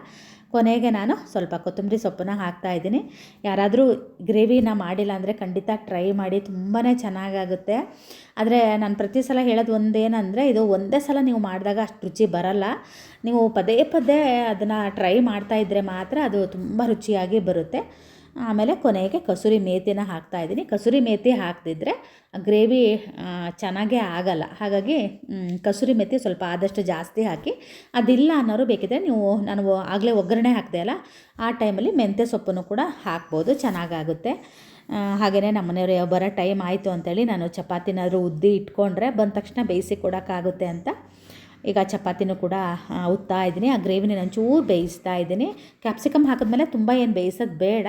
ಕೊನೆಗೆ ನಾನು ಸ್ವಲ್ಪ ಕೊತ್ತಂಬರಿ ಸೊಪ್ಪನ್ನ ಹಾಕ್ತಾ ಇದ್ದೀನಿ. ಯಾರಾದರೂ ಗ್ರೇವಿನ ಮಾಡಿಲ್ಲ ಅಂದರೆ ಖಂಡಿತ ಟ್ರೈ ಮಾಡಿ ತುಂಬಾ ಚೆನ್ನಾಗಾಗುತ್ತೆ. ಆದರೆ ನಾನು ಪ್ರತಿ ಸಲ ಹೇಳೋದು ಒಂದೇನಂದರೆ, ಇದು ಒಂದೇ ಸಲ ನೀವು ಮಾಡಿದಾಗ ಅಷ್ಟು ರುಚಿ ಬರಲ್ಲ. ನೀವು ಪದೇ ಪದೇ ಅದನ್ನು ಟ್ರೈ ಮಾಡ್ತಾ ಇದ್ದರೆ ಮಾತ್ರ ಅದು ತುಂಬ ರುಚಿಯಾಗಿ ಬರುತ್ತೆ. ಆಮೇಲೆ ಕೊನೆಗೆ ಕಸೂರಿ ಮೇಥಿನ ಹಾಕ್ತಾ ಇದ್ದೀನಿ. ಕಸೂರಿ ಮೇತಿ ಹಾಕ್ತಿದ್ರೆ ಗ್ರೇವಿ ಚೆನ್ನಾಗೇ ಆಗಲ್ಲ. ಹಾಗಾಗಿ ಕಸೂರಿ ಮೇಥಿ ಸ್ವಲ್ಪ ಆದಷ್ಟು ಜಾಸ್ತಿ ಹಾಕಿ, ಅದಿಲ್ಲ ಅನ್ನೋರು ಬೇಕಿದ್ರೆ ನೀವು, ನಾನು ಆಗಲೇ ಒಗ್ಗರಣೆ ಹಾಕಿದೆ ಅಲ್ಲ, ಆ ಟೈಮಲ್ಲಿ ಮೆಂತ್ಯ ಸೊಪ್ಪನ್ನು ಕೂಡ ಹಾಕ್ಬೋದು, ಚೆನ್ನಾಗಾಗುತ್ತೆ. ಹಾಗೆಯೇ ನಮ್ಮ ಮನೆಯವರು ಬರೋ ಟೈಮ್ ಆಯಿತು ಅಂತೇಳಿ ನಾನು ಚಪಾತಿನಾದರೂ ಉದ್ದಿ ಇಟ್ಕೊಂಡ್ರೆ ಬಂದ ತಕ್ಷಣ ಬೇಯಿಸಿ ಕೊಡೋಕ್ಕಾಗುತ್ತೆ ಅಂತ. ಈಗ ಚಪಾತಿನೂ ಕೂಡ ಉತ್ತಾ ಇದ್ದೀನಿ. ಆ ಗ್ರೇವಿನ ಚೂರು ಬೇಯಿಸ್ತಾ ಇದ್ದೀನಿ. ಕ್ಯಾಪ್ಸಿಕಮ್ ಹಾಕಿದ್ಮೇಲೆ ತುಂಬ ಏನು ಬೇಯಿಸೋದು ಬೇಡ.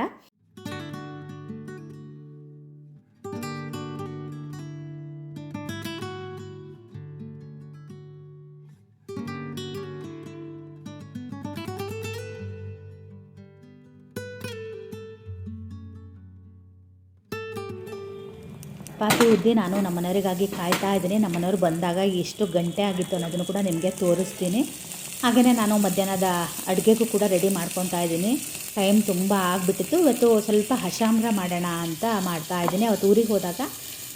ಚಪಾತಿ ಉದ್ದಿ ನಾನು ನಮ್ಮ ಮನೆಯವರಿಗಾಗಿ ಕಾಯ್ತಾ ಇದ್ದೀನಿ. ನಮ್ಮ ಬಂದಾಗ ಎಷ್ಟು ಗಂಟೆ ಆಗಿತ್ತು ಅನ್ನೋದನ್ನು ಕೂಡ ನಿಮಗೆ ತೋರಿಸ್ತೀನಿ. ಹಾಗೆಯೇ ನಾನು ಮಧ್ಯಾಹ್ನದ ಅಡುಗೆಗೂ ಕೂಡ ರೆಡಿ ಮಾಡ್ಕೊತಾ ಇದ್ದೀನಿ. ಟೈಮ್ ತುಂಬ ಆಗಿಬಿಟ್ಟಿತ್ತು. ಇವತ್ತು ಸ್ವಲ್ಪ ಹಶಾಮ್ರ ಮಾಡೋಣ ಅಂತ ಮಾಡ್ತಾ ಇದ್ದೀನಿ. ಅವತ್ತು ಊರಿಗೆ ಹೋದಾಗ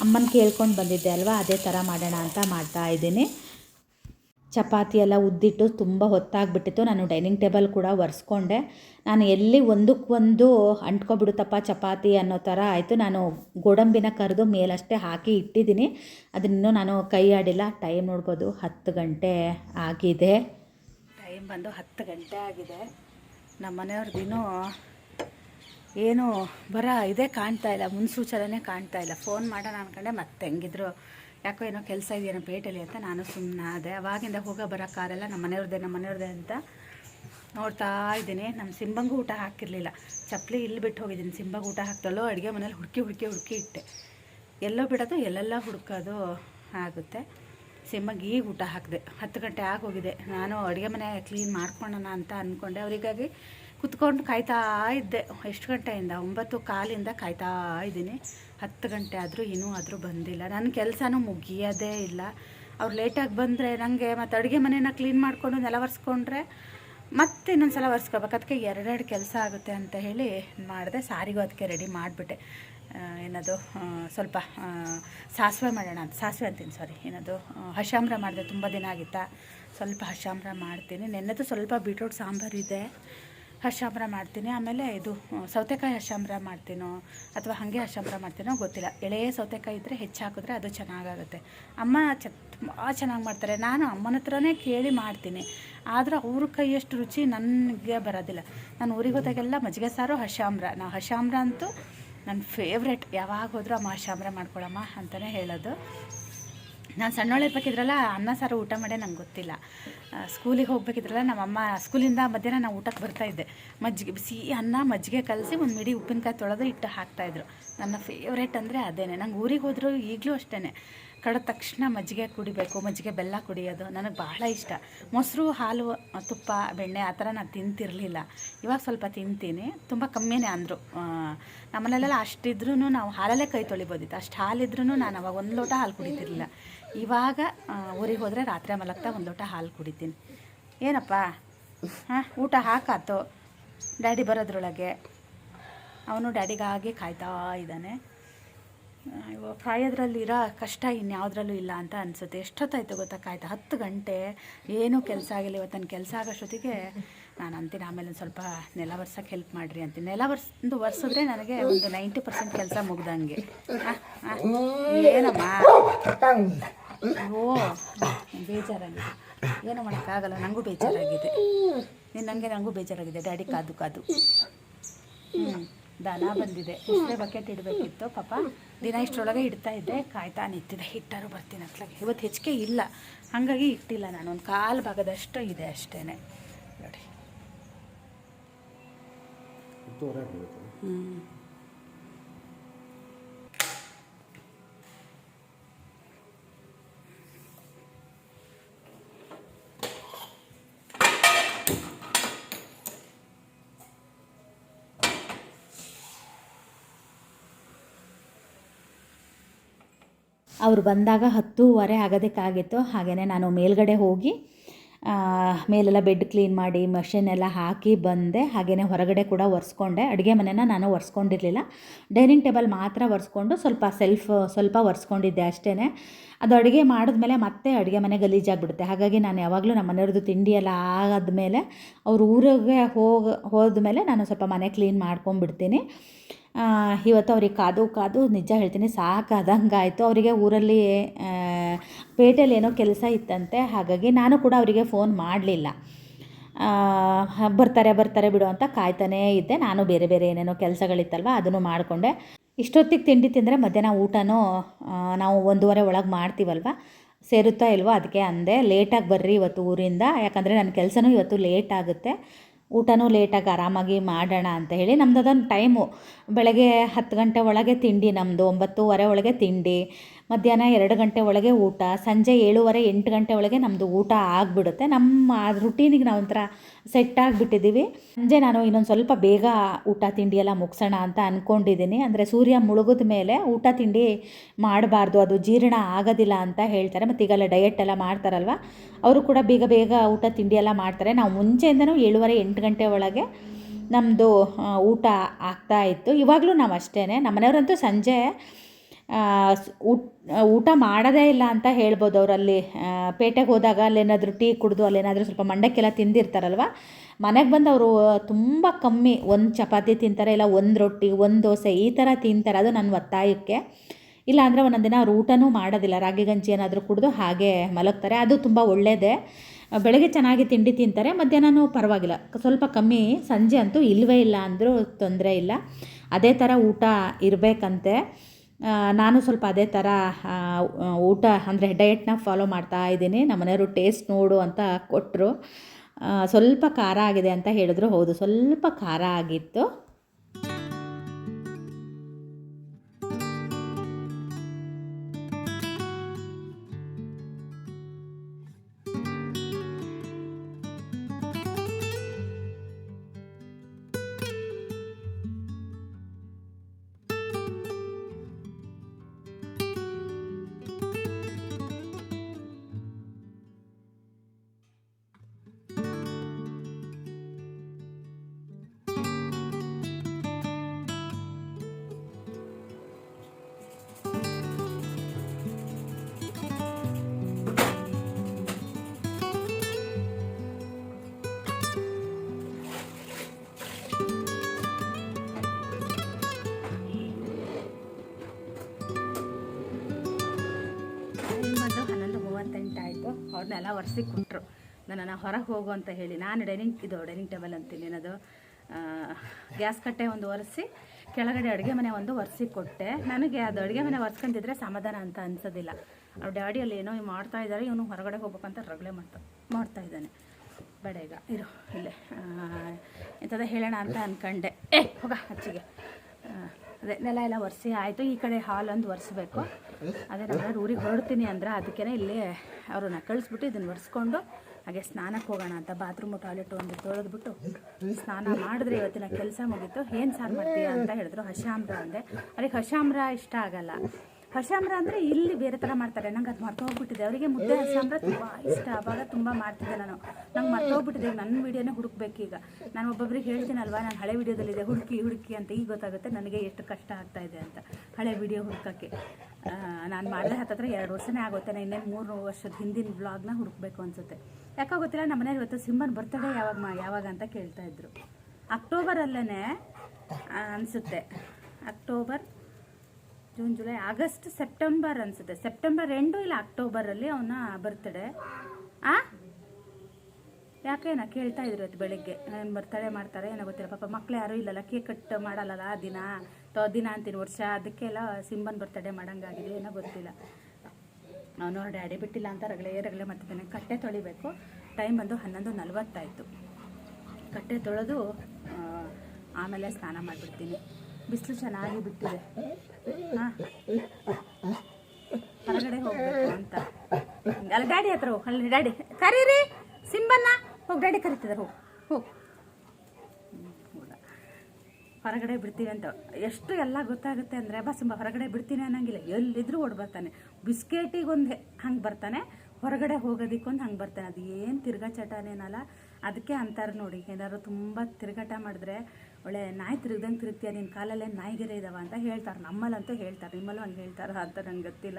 ಅಮ್ಮನ ಕೇಳ್ಕೊಂಡು ಬಂದಿದ್ದೆ ಅಲ್ವಾ? ಅದೇ ಥರ ಮಾಡೋಣ ಅಂತ ಮಾಡ್ತಾ ಇದ್ದೀನಿ. ಚಪಾತಿ ಎಲ್ಲ ಉದ್ದಿಟ್ಟು ತುಂಬ ಹೊತ್ತಾಗ್ಬಿಟ್ಟಿತ್ತು. ನಾನು ಡೈನಿಂಗ್ ಟೇಬಲ್ ಕೂಡ ಒರೆಸ್ಕೊಂಡೆ. ನಾನು ಎಲ್ಲಿ ಒಂದಕ್ಕೊಂದು ಅಂಟ್ಕೊಬಿಡುತ್ತಪ್ಪ ಚಪಾತಿ ಅನ್ನೋ ಥರ ಆಯಿತು. ನಾನು ಗೋಡಂಬಿನ ಕರೆದು ಮೇಲಷ್ಟೇ ಹಾಕಿ ಇಟ್ಟಿದ್ದೀನಿ. ಅದನ್ನು ನಾನು ಕೈ ಆಡಿಲ್ಲ. ಟೈಮ್ ನೋಡ್ಬೋದು ಹತ್ತು ಗಂಟೆ ಆಗಿದೆ. ಟೈಮ್ ಬಂದು ಹತ್ತು ಗಂಟೆ ಆಗಿದೆ. ನಮ್ಮ ಮನೆಯವ್ರದ್ದು ಏನು ಬರ ಇದೇ ಕಾಣ್ತಾ ಇಲ್ಲ. ಮುನ್ಸೂಚನೆ ಕಾಣ್ತಾ ಇಲ್ಲ. ಫೋನ್ ಮಾಡೋಣ ಅಂದ್ಕೊಂಡೆ ಮತ್ತೆ ಹೆಂಗಿದ್ರು ಯಾಕೋ ಏನೋ ಕೆಲಸ ಇದೆಯೇನೋ ಪೇಟೆಯಲ್ಲಿ ಅಂತ ನಾನು ಸುಮ್ಮನೆ ಅವಾಗಿಂದ ಹೋಗೋ ಬರೋ ಕಾರೆಲ್ಲ ನಮ್ಮ ಮನೆಯವ್ರದ್ದೆ ನಮ್ಮ ಮನೆಯವ್ರದ್ದೆ ಅಂತ ನೋಡ್ತಾ ಇದ್ದೀನಿ. ನಮ್ಮ ಸಿಂಬಂಗೂ ಊಟ ಹಾಕಿರಲಿಲ್ಲ. ಚಪ್ಪಲಿ ಇಲ್ಲಿ ಬಿಟ್ಟು ಹೋಗಿದ್ದೀನಿ. ಸಿಂಬಂಗೆ ಊಟ ಹಾಕ್ತಲ್ಲೋ, ಅಡುಗೆ ಮನೇಲಿ ಹುಡುಕಿ ಹುಡುಕಿ ಹುಡುಕಿ ಇಟ್ಟೆ. ಎಲ್ಲೋ ಬಿಡೋದು, ಎಲ್ಲೆಲ್ಲ ಹುಡುಕೋದು ಆಗುತ್ತೆ. ಸಿಂಬಂಗೆ ಈಗ ಊಟ ಹಾಕಿದೆ. ಹತ್ತು ಗಂಟೆ ಆಗೋಗಿದೆ. ನಾನು ಅಡುಗೆ ಮನೆ ಕ್ಲೀನ್ ಮಾಡ್ಕೊಳ್ಳೋಣ ಅಂತ ಅಂದ್ಕೊಂಡೆ. ಅವರಿಗಾಗಿ ಕುತ್ಕೊಂಡು ಕಾಯ್ತಾ ಇದ್ದೆ. ಎಷ್ಟು ಗಂಟೆಯಿಂದ? ಒಂಬತ್ತು ಕಾಲಿಂದ ಕಾಯ್ತಾ ಇದ್ದೀನಿ. ಹತ್ತು ಗಂಟೆ ಆದರೂ ಇನ್ನೂ ಆದರೂ ಬಂದಿಲ್ಲ. ನನ್ನ ಕೆಲಸನೂ ಮುಗಿಯೋದೇ ಇಲ್ಲ. ಅವ್ರು ಲೇಟಾಗಿ ಬಂದರೆ ನನಗೆ ಮತ್ತು ಅಡುಗೆ ಮನೇನ ಕ್ಲೀನ್ ಮಾಡಿಕೊಂಡು ನೆಲ ಒರೆಸ್ಕೊಂಡ್ರೆ ಮತ್ತೆ ಇನ್ನೊಂದು ಸಲ ಒರೆಸ್ಕೋಬೇಕು. ಅದಕ್ಕೆ ಎರಡೆರಡು ಕೆಲಸ ಆಗುತ್ತೆ ಅಂತ ಹೇಳಿ ಮಾಡಿದೆ. ಸಾರಿಗೂ ಅದಕ್ಕೆ ರೆಡಿ ಮಾಡಿಬಿಟ್ಟೆ. ಏನದು ಸ್ವಲ್ಪ ಸಾಸಿವೆ ಮಾಡೋಣ ಅಂತ. ಸಾಸಿವೆ ಅಂತೀನಿ ಸಾರಿ ಏನದು ಹಶಾಮ್ರ ಮಾಡಿದೆ. ತುಂಬ ದಿನ ಆಗಿತ್ತಾ. ಸ್ವಲ್ಪ ಹಶಾಮ್ರ ಮಾಡ್ತೀನಿ. ನೆನ್ನೆದು ಸ್ವಲ್ಪ ಬೀಟ್ರೋಟ್ ಸಾಂಬಾರು ಇದೆ ಹಶಾಮ್ರ ಮಾಡ್ತೀನಿ. ಆಮೇಲೆ ಇದು ಸೌತೆಕಾಯಿ ಹಶಾಮ್ರ ಮಾಡ್ತೀನೋ ಅಥವಾ ಹಾಗೆ ಹಶಾಮ್ರ ಮಾಡ್ತೀನೋ ಗೊತ್ತಿಲ್ಲ. ಎಳೆ ಸೌತೆಕಾಯಿ ಇದ್ದರೆ ಹೆಚ್ಚು ಹಾಕಿದ್ರೆ ಅದು ಚೆನ್ನಾಗಾಗುತ್ತೆ. ಅಮ್ಮ ಚ ಚೆನ್ನಾಗಿ ಮಾಡ್ತಾರೆ. ನಾನು ಅಮ್ಮನ ಹತ್ರನೇ ಕೇಳಿ ಮಾಡ್ತೀನಿ. ಆದ್ರೆ ಅವ್ರ ಕೈಯಷ್ಟು ರುಚಿ ನನಗೆ ಬರೋದಿಲ್ಲ. ನಾನು ಊರಿಗೆ ಹೋದಾಗೆಲ್ಲ ಮಜ್ಜಿಗೆ ಸಾರು ಹಶಾಮ್ರ ನಾವು ಹಶಾಮ್ರ ಅಂತೂ ನನ್ನ ಫೇವ್ರೆಟ್ ಯಾವಾಗ ಹೋದರೂ ಅಮ್ಮ ಹಶಾಮ್ರ ಮಾಡ್ಕೊಳಮ್ಮ ಅಂತಲೇ ಹೇಳೋದು. ನಾನು ಸಣ್ಣವಳಿರ್ಬೇಕಿದ್ರಲ್ಲ ಅನ್ನ ಸಾರು ಊಟ ಮಾಡೇ ನಂಗೆ ಗೊತ್ತಿಲ್ಲ. ಸ್ಕೂಲಿಗೆ ಹೋಗ್ಬೇಕಿದ್ರಲ್ಲ ನಮ್ಮಮ್ಮ ಸ್ಕೂಲಿಂದ ಮಧ್ಯಾಹ್ನ ನಾವು ಊಟಕ್ಕೆ ಬರ್ತಾಯಿದ್ದೆ ಮಜ್ಜಿಗೆ ಬಿಸಿ ಅನ್ನ, ಮಜ್ಜಿಗೆ ಕಲಸಿ ಒಂದು ಮಿಡಿ ಉಪ್ಪಿನಕಾಯಿ ತೊಳೆದು ಇಟ್ಟು ಹಾಕ್ತಾಯಿದ್ರು ನನ್ನ ಫೇವ್ರೇಟ್ ಅಂದರೆ ಅದೇನೆ. ನಂಗೆ ಊರಿಗೆ ಹೋದರೂ ಈಗಲೂ ಅಷ್ಟೇ ಕಡದ ತಕ್ಷಣ ಮಜ್ಜಿಗೆ ಕುಡಿಬೇಕು, ಮಜ್ಜಿಗೆ ಬೆಲ್ಲ ಕುಡಿಯೋದು ನನಗೆ ಬಹಳ ಇಷ್ಟ. ಮೊಸರು, ಹಾಲು, ತುಪ್ಪ, ಬೆಣ್ಣೆ ಆ ಥರ ನಾನು ತಿಂತಿರಲಿಲ್ಲ. ಇವಾಗ ಸ್ವಲ್ಪ ತಿಂತೀನಿ. ತುಂಬ ಕಮ್ಮಿನೇ ಅಂದರು. ನಮ್ಮನೆಯಲ್ಲೆಲ್ಲ ಅಷ್ಟಿದ್ರೂ ನಾವು ಹಾಲಲ್ಲೇ ಕೈ ತೊಳಿಬೋದಿತ್ತು. ಅಷ್ಟು ಹಾಲಿದ್ರೂ ನಾನು ಅವಾಗ ಒಂದು ಲೋಟ ಹಾಲು ಕುಡಿತಿರಲಿಲ್ಲ. ಇವಾಗ ಊರಿಗೆ ಹೋದರೆ ರಾತ್ರಿ ಮಲಗ್ತಾ ಒಂದು ಲೋಟ ಹಾಲು ಕುಡಿತೀನಿ. ಏನಪ್ಪ? ಹಾಂ, ಊಟ ಹಾಕಾತು. ಡ್ಯಾಡಿ ಬರೋದ್ರೊಳಗೆ. ಅವನು ಡ್ಯಾಡಿಗಾಗಿ ಕಾಯ್ತಾ ಇದ್ದಾನೆ. ಕಾಯೋದ್ರಲ್ಲಿರೋ ಕಷ್ಟ ಇನ್ಯಾವುದ್ರಲ್ಲೂ ಇಲ್ಲ ಅಂತ ಅನಿಸುತ್ತೆ. ಎಷ್ಟೊತ್ತಾಯ್ತು ಗೊತ್ತಾ ಕಾಯ್ತಾ? ಹತ್ತು ಗಂಟೆ. ಏನೂ ಕೆಲಸ ಆಗಿಲ್ಲ. ಇವತ್ತು ಕೆಲಸ ಆಗೋಷ್ಟೊತ್ತಿಗೆ ನಾನು ಅಂತೀನಿ, ಆಮೇಲೆ ಒಂದು ಸ್ವಲ್ಪ ನೆಲ ವರ್ಸಕ್ಕೆ ಹೆಲ್ಪ್ ಮಾಡಿರಿ ಅಂತೀನಿ. ನೆಲ ಒರ್ಸ್ದು ಒರೆಸಿದ್ರೆ ನನಗೆ ಒಂದು ನೈಂಟಿ ಪರ್ಸೆಂಟ್ ಕೆಲಸ ಮುಗ್ದಂಗೆ. ಏನಮ್ಮ? ಓ ಬೇಜಾರಾಗಿದೆ. ಏನು ಮಾಡೋಕ್ಕಾಗಲ್ಲ ನನಗೂ ಬೇಜಾರಾಗಿದೆ. ನೀನು ನನಗೆ ನನಗೂ ಬೇಜಾರಾಗಿದೆ ಡ್ಯಾಡಿ ಕಾದು ಕಾದು. ಹ್ಞೂ ದನ ಬಂದಿದೆ. ಇಷ್ಟೇ ಬಕೆಟ್ ಇಡಬೇಕಿತ್ತು ಪಾಪ. ದಿನ ಇಷ್ಟರೊಳಗೆ ಇಡ್ತಾ ಇದ್ದೆ ಕಾಯ್ತಾ ನಿಂತಿದೆ ಹಿಟ್ಟಾರು ಬರ್ತೀನಿ ಅತ್ಲಾಗೆ ಇವತ್ತು ಹೆಚ್ಚಿಗೆ ಇಲ್ಲ. ಹಾಗಾಗಿ ಇಟ್ಟಿಲ್ಲ ನಾನು. ಒಂದು ಕಾಲು ಭಾಗದಷ್ಟು ಇದೆ ಅಷ್ಟೇ ನೋಡಿ. ಹ್ಞೂ ಅವ್ರು ಬಂದಾಗ ಹತ್ತೂವರೆ ಆಗೋದಕ್ಕಾಗಿತ್ತು. ಹಾಗೆಯೇ ನಾನು ಮೇಲ್ಗಡೆ ಹೋಗಿ ಮೇಲೆಲ್ಲ ಬೆಡ್ ಕ್ಲೀನ್ ಮಾಡಿ, ಮಷಿನ್ ಎಲ್ಲ ಹಾಕಿ ಬಂದೆ. ಹಾಗೆಯೇ ಹೊರಗಡೆ ಕೂಡ ಒರೆಸ್ಕೊಂಡೆ. ಅಡುಗೆ ಮನೆನ ನಾನು ಒರೆಸ್ಕೊಂಡಿರಲಿಲ್ಲ. ಡೈನಿಂಗ್ ಟೇಬಲ್ ಮಾತ್ರ ಒರೆಸ್ಕೊಂಡು ಸ್ವಲ್ಪ ಸೆಲ್ಫ್, ಸ್ವಲ್ಪ ಒರೆಸ್ಕೊಂಡಿದ್ದೆ ಅಷ್ಟೇ ಅದು ಅಡುಗೆ ಮಾಡಿದ್ಮೇಲೆ ಮತ್ತೆ ಅಡುಗೆ ಮನೆ ಗಲೀಜಾಗ್ಬಿಡುತ್ತೆ. ಹಾಗಾಗಿ ನಾನು ಯಾವಾಗಲೂ ನಮ್ಮ ಮನೆಯವ್ರದ್ದು ತಿಂಡಿ ಎಲ್ಲ ಆದಮೇಲೆ ಅವ್ರು ಊರಿಗೆ ಹೋಗ, ಹೋದ್ಮೇಲೆ ನಾನು ಸ್ವಲ್ಪ ಮನೆ ಕ್ಲೀನ್ ಮಾಡ್ಕೊಂಡ್ಬಿಡ್ತೀನಿ. ಇವತ್ತು ಅವ್ರಿಗೆ ಕಾದು ಕಾದು ನಿಜ ಹೇಳ್ತೀನಿ ಸಾಕಾದಂಗೆ ಆಯಿತು ಅವರಿಗೆ ಊರಲ್ಲಿ ಪೇಟೆಯಲ್ಲಿ ಏನೋ ಕೆಲಸ ಇತ್ತಂತೆ, ಹಾಗಾಗಿ ನಾನು ಕೂಡ ಅವರಿಗೆ ಫೋನ್ ಮಾಡಲಿಲ್ಲ. ಬರ್ತಾರೆ ಬರ್ತಾರೆ ಬಿಡು ಅಂತ ಕಾಯ್ತಾನೇ ಇದ್ದೆ. ನಾನು ಬೇರೆ ಬೇರೆ ಏನೇನೋ ಕೆಲಸಗಳಿತ್ತಲ್ವ, ಅದನ್ನು ಮಾಡಿಕೊಂಡೆ. ಇಷ್ಟೊತ್ತಿಗೆ ತಿಂಡಿ ತಿಂದರೆ ಮಧ್ಯಾಹ್ನ ಊಟನೂ ನಾವು ಒಂದೂವರೆ ಒಳಗೆ ಮಾಡ್ತೀವಲ್ವ? ಸೇರುತ್ತಾ ಇಲ್ವೋ, ಅದಕ್ಕೆ ಅಂದೆ. ಲೇಟಾಗಿ ಬರ್ರಿ ಇವತ್ತು ಊರಿಂದ. ಯಾಕಂದರೆ ನನ್ನ ಕೆಲಸನೂ ಇವತ್ತು ಲೇಟ್ ಆಗುತ್ತೆ. ಊಟನೂ ಲೇಟಾಗಿ ಆರಾಮಾಗಿ ಮಾಡೋಣ ಅಂತ ಹೇಳಿ ನಮ್ದು ಅದೊಂದು ಟೈಮು. ಬೆಳಗ್ಗೆ ಹತ್ತು ಗಂಟೆ ಒಳಗೆ ತಿಂಡಿ ನಮ್ಮದು ಒಂಬತ್ತೂವರೆ ಒಳಗೆ ತಿಂಡಿ. ಮಧ್ಯಾಹ್ನ ಎರಡು ಗಂಟೆ ಒಳಗೆ ಊಟ, ಸಂಜೆ ಏಳುವರೆ ಎಂಟು ಗಂಟೆ ಒಳಗೆ ನಮ್ಮದು ಊಟ ಆಗಿಬಿಡುತ್ತೆ. ನಮ್ಮ ರುಟೀನಿಗೆ ನಾವು ಒಂಥರ ಸೆಟ್ ಆಗಿಬಿಟ್ಟಿದ್ದೀವಿ. ಸಂಜೆ ನಾನು ಇನ್ನೊಂದು ಸ್ವಲ್ಪ ಬೇಗ ಊಟ ತಿಂಡಿ ಎಲ್ಲ ಮುಗಿಸೋಣ ಅಂತ ಅಂದ್ಕೊಂಡಿದ್ದೀನಿ ಅಂದರೆ ಸೂರ್ಯ ಮುಳುಗಿದ ಮೇಲೆ ಊಟ ತಿಂಡಿ ಮಾಡಬಾರ್ದು, ಅದು ಜೀರ್ಣ ಆಗೋದಿಲ್ಲ ಅಂತ ಹೇಳ್ತಾರೆ. ಮತ್ತು ಈಗೆಲ್ಲ ಡಯಟ್ ಎಲ್ಲ ಮಾಡ್ತಾರಲ್ವ, ಅವರು ಕೂಡ ಬೇಗ ಬೇಗ ಊಟ ತಿಂಡಿ ಎಲ್ಲ ಮಾಡ್ತಾರೆ. ನಾವು ಮುಂಚೆಯಿಂದನೂ ಏಳುವರೆ ಎಂಟು ಗಂಟೆ ಒಳಗೆ ನಮ್ಮದು ಊಟ ಆಗ್ತಾ ಇತ್ತು. ಇವಾಗಲೂ ನಾವು ಅಷ್ಟೇ ನಮ್ಮನೆಯವರಂತೂ ಸಂಜೆ ಊಟ ಮಾಡೋದೇ ಇಲ್ಲ ಅಂತ ಹೇಳ್ಬೋದು ಅವರಲ್ಲಿ. ಪೇಟೆಗೆ ಹೋದಾಗ ಅಲ್ಲೇನಾದರೂ ಟೀ ಕುಡಿದು ಅಲ್ಲೇನಾದರೂ ಸ್ವಲ್ಪ ಮಂಡಕ್ಕೆಲ್ಲ ತಿಂದಿರ್ತಾರಲ್ವ? ಮನೆಗೆ ಬಂದು ಅವರು ತುಂಬ ಕಮ್ಮಿ. ಒಂದು ಚಪಾತಿ ತಿಂತಾರೆ, ಇಲ್ಲ ಒಂದು ರೊಟ್ಟಿ, ಒಂದು ದೋಸೆ, ಈ ಥರ ತಿಂತಾರೆ. ಅದು ನನ್ನ ಒತ್ತಾಯಕ್ಕೆ. ಇಲ್ಲ ಅಂದರೆ ಒಂದೊಂದು ದಿನ ಅವ್ರು ಊಟನೂ ಮಾಡೋದಿಲ್ಲ. ರಾಗಿ ಗಂಜಿ ಏನಾದರೂ ಕುಡಿದು ಹಾಗೆ ಮಲಗ್ತಾರೆ. ಅದು ತುಂಬ ಒಳ್ಳೆಯದೇ ಬೆಳಗ್ಗೆ ಚೆನ್ನಾಗಿ ತಿಂಡಿ ತಿಂತಾರೆ. ಮಧ್ಯಾಹ್ನನೂ ಪರವಾಗಿಲ್ಲ. ಸ್ವಲ್ಪ ಕಮ್ಮಿ. ಸಂಜೆ ಅಂತೂ ಇಲ್ಲವೇ ಇಲ್ಲ ಅಂದರೂ ತೊಂದರೆ ಇಲ್ಲ. ಅದೇ ಥರ ಊಟ ಇರಬೇಕಂತೆ. ನಾನು ಸ್ವಲ್ಪ ಅದೇ ಥರ ಊಟ ಅಂದರೆ ಡಯೆಟ್ನ ಫಾಲೋ ಮಾಡ್ತಾ ಇದ್ದೀನಿ. ನಮ್ಮ ಮನೆಯವರು ಟೇಸ್ಟ್ ನೋಡು ಅಂತ ಕೊಟ್ಟರು ಸ್ವಲ್ಪ ಖಾರ ಆಗಿದೆ ಅಂತ ಹೇಳಿದ್ರು. ಹೌದು, ಸ್ವಲ್ಪ ಖಾರ ಆಗಿತ್ತು. ಒರೆಸಿ ಕೊಟ್ಟರು ನನ್ನನ್ನು ಹೊರಗೆ ಹೋಗು ಅಂತ ಹೇಳಿ. ನಾನು ಡೈನಿಂಗ್, ಇದು ಡೈನಿಂಗ್ ಟೇಬಲ್ ಅಂತೀನಿ. ಏನದು? ಗ್ಯಾಸ್ ಕಟ್ಟೆ ಒಂದು ಒರೆಸಿ, ಕೆಳಗಡೆ ಅಡುಗೆ ಮನೆ ಒಂದು ಒರೆಸಿ ಕೊಟ್ಟೆ. ನನಗೆ ಅದು ಅಡುಗೆ ಮನೆ ಒರೆಸ್ಕೊಂತಿದ್ರೆ ಸಮಾಧಾನ ಅಂತ ಅನ್ಸೋದಿಲ್ಲ. ಅವ್ರ ಡ್ಯಾಡಿಯಲ್ಲಿ ಏನೋ ಮಾಡ್ತಾ ಇದ್ದಾರೆ ಇವನು ಹೊರಗಡೆ ಹೋಗ್ಬೇಕಂತ ರಗಳೆ ಮಾಡ್ತಾ ಮಾಡ್ತಾ ಇದ್ದಾನೆ. ಬೇಡ ಈಗ, ಇರು, ಇಲ್ಲೇ. ಇಂಥದ್ದು ಹೇಳೋಣ ಅಂತ ಅಂದ್ಕಂಡೆ ಏ, ಹೋಗ ಅಚ್ಚಿಗೆ ಅದೇ, ನೆಲ ಎಲ್ಲ ಒರೆಸಿ ಆಯಿತು. ಈ ಕಡೆ ಹಾಲ್ ಒಂದು ಒರೆಸ್ಬೇಕು. ಅದೇ ನಾನು ಊರಿಗೆ ಹೊರಡ್ತೀನಿ ಅಂದ್ರೆ ಅದಕ್ಕೆ ಇಲ್ಲಿ ಅವ್ರನ್ನ ಕಳಿಸ್ಬಿಟ್ಟು ಇದನ್ನು ಒರೆಸ್ಕೊಂಡು ಹಾಗೆ ಸ್ನಾನಕ್ಕೆ ಹೋಗೋಣ ಅಂತ ಬಾತ್ರೂಮು ಟಾಯ್ಲೆಟು ಒಂದು ತೊಳೆದ್ಬಿಟ್ಟು ಸ್ನಾನ ಮಾಡಿದ್ರೆ ಇವತ್ತಿನ ಕೆಲಸ ಮುಗೀತು. ಏನು ಸಾರು ಮಾಡ್ತೀಯ ಅಂತ ಹೇಳಿದ್ರು ಹಶಾಮ್ರ ಅಂದೆ ಅದಕ್ಕೆ ಹಶಾಮ್ರ ಇಷ್ಟ ಆಗಲ್ಲ. ಹರ್ಷಾಮ್ರ ಅಂದರೆ ಇಲ್ಲಿ ಬೇರೆ ಥರ ಮಾಡ್ತಾರೆ. ನಂಗೆ ಅದು ಮರ್ತೋಗ್ಬಿಟ್ಟಿದೆ ಅವರಿಗೆ ಮುದ್ದೆ ಹರ್ಷಾಮ್ರ ತುಂಬ ಇಷ್ಟ. ಆವಾಗ ತುಂಬ ಮಾಡ್ತಿದ್ದೆ ನಾನು. ನಂಗೆ ಮರ್ತೋಗ್ಬಿಟ್ಟಿದೆ ನನ್ನ ವೀಡಿಯೋನೇ ಹುಡುಕ್ಬೇಕೀಗ ನಾನು ಒಬ್ಬೊಬ್ರಿಗೆ ಹೇಳ್ತೀನಲ್ವಾ, ನಾನು ಹಳೆ ವೀಡಿಯೋದಲ್ಲಿದೆ, ಹುಡುಕಿ ಹುಡುಕಿ ಅಂತ ಈಗ ಗೊತ್ತಾಗುತ್ತೆ ನನಗೆ ಎಷ್ಟು ಕಷ್ಟ ಆಗ್ತಾ ಇದೆ ಅಂತ ಹಳೆ ವೀಡಿಯೋ ಹುಡುಕಕ್ಕೆ. ನಾನು ಮಾಡಲೇ ಹತ್ತತ್ರ ಎರಡು ವರ್ಷನೇ ಆಗುತ್ತೆ. ನಾನು ಇನ್ನೇನು ಮೂರು ವರ್ಷದ ಹಿಂದಿನ ಬ್ಲಾಗ್ನ ಹುಡುಕ್ಬೇಕು ಅನ್ಸುತ್ತೆ. ಯಾಕೋ ಗೊತ್ತಿಲ್ಲ ನಮ್ಮ ಮನೇಲಿ ಇವತ್ತು ಸಿಂಬನ್ ಬರ್ತಡೇ ಯಾವಾಗ ಮಾ, ಯಾವಾಗ ಅಂತ ಕೇಳ್ತಾ ಇದ್ರು. ಅಕ್ಟೋಬರಲ್ಲೇ ಅನಿಸುತ್ತೆ. October June, July, August, September ಅನ್ಸುತ್ತೆ. ಸೆಪ್ಟೆಂಬರ್ ಎಂಡು ಇಲ್ಲ ಅಕ್ಟೋಬರಲ್ಲಿ ಅವನ ಬರ್ತಡೆ ಆ? ಯಾಕೆ ನಾ ಕೇಳ್ತಾ ಇದ್ರು ಇವತ್ತು ಬೆಳಿಗ್ಗೆ? ಏನು ಬರ್ತಡೆ ಮಾಡ್ತಾರೆ, ಏನೋ ಗೊತ್ತಿಲ್ಲ. ಪಾಪ ಮಕ್ಳು ಯಾರೂ ಇಲ್ಲಲ್ಲ. ಕೇಕ್ ಕಟ್ ಮಾಡಲ್ಲಲ್ಲ ಆ ದಿನ? ಅಥವಾ ದಿನ ಅಂತೀನಿ ವರ್ಷ. ಅದಕ್ಕೆಲ್ಲ ಸಿಂಬನ್ ಬರ್ತಡೆ ಮಾಡಂಗಾಗಿದೆ, ಏನೋ ಗೊತ್ತಿಲ್ಲ. ಅವನು ಡ್ಯಾಡಿ ಬಿಟ್ಟಿಲ್ಲ ಅಂತ ರಗಳೆ ರಗಳೆ ಮಾಡ್ತಿದ್ದಾನೆ. ಕಟ್ಟೆ ತೊಳಿಬೇಕು. ಟೈಮ್ ಬಂದು ಹನ್ನೊಂದು ನಲ್ವತ್ತಾಯಿತು. ಕಟ್ಟೆ ತೊಳೆದು ಆಮೇಲೆ ಸ್ನಾನ ಮಾಡಿಬಿಡ್ತೀನಿ. ಬಿಸಿಲು ಚೆನ್ನಾಗಿ ಬಿಟ್ಟಿದೆ. ಹೊರಗಡೆ ಹೋಗ್ಬೇಕು ಅಂತ. ಅಲ್ಲ ಡ್ಯಾಡಿ ಹತ್ರ ಹೋಗಿ, ಅಲ್ಲಿ ಡ್ಯಾಡಿ. ಕರೀರಿ ಸಿಂಬನ್ನ ಹೋಗಿ, ಡ್ಯಾಡಿ ಕರೀತಿದ್ದಾರೆ ಹೋಗಿ ಹೋಗಿ. ಹೊರಗಡೆ ಬಿಡ್ತೀವಿ ಅಂತ. ಎಷ್ಟು ಎಲ್ಲ ಗೊತ್ತಾಗುತ್ತೆ ಅಂದರೆ, ಬಾ ಸಿಂಬ, ಹೊರಗಡೆ ಬಿಡ್ತೀನಿ ಅನ್ನಂಗಿಲ್ಲ. ಎಲ್ಲಿದ್ರೂ ಓಡ್ ಬರ್ತಾನೆ ಬಿಸ್ಕೆಟಿಗೊಂದು ಹಂಗೆ ಬರ್ತಾನೆ, ಹೊರಗಡೆ ಹೋಗೋದಕ್ಕೊಂದು ಹಂಗೆ ಬರ್ತಾನೆ. ಅದು ಏನು ತಿರ್ಗಾಚಟನೇನಲ್ಲ ಅದಕ್ಕೆ ಅಂತಾರೆ ನೋಡಿ, ಏನಾದ್ರು ತುಂಬ ತಿರುಗಾಟ ಮಾಡಿದ್ರೆ ಒಳ್ಳೆ ನಾಯಿ ತಿರುಗ್ದಂಗೆ ತಿರುಗ್ತೀಯ? ನಿನ್ನ ಕಾಲಲ್ಲೇ ನಾಯಿಗೆರೆ ಇದಾವ ಅಂತ ಹೇಳ್ತಾರೆ. ನಮ್ಮಲ್ಲಂತೂ ಹೇಳ್ತಾರೆ. ನಿಮ್ಮಲ್ಲೂ ಹಂಗೆ ಹೇಳ್ತಾರ. ಅಂತ ನಂಗೆ ಗೊತ್ತಿಲ್ಲ.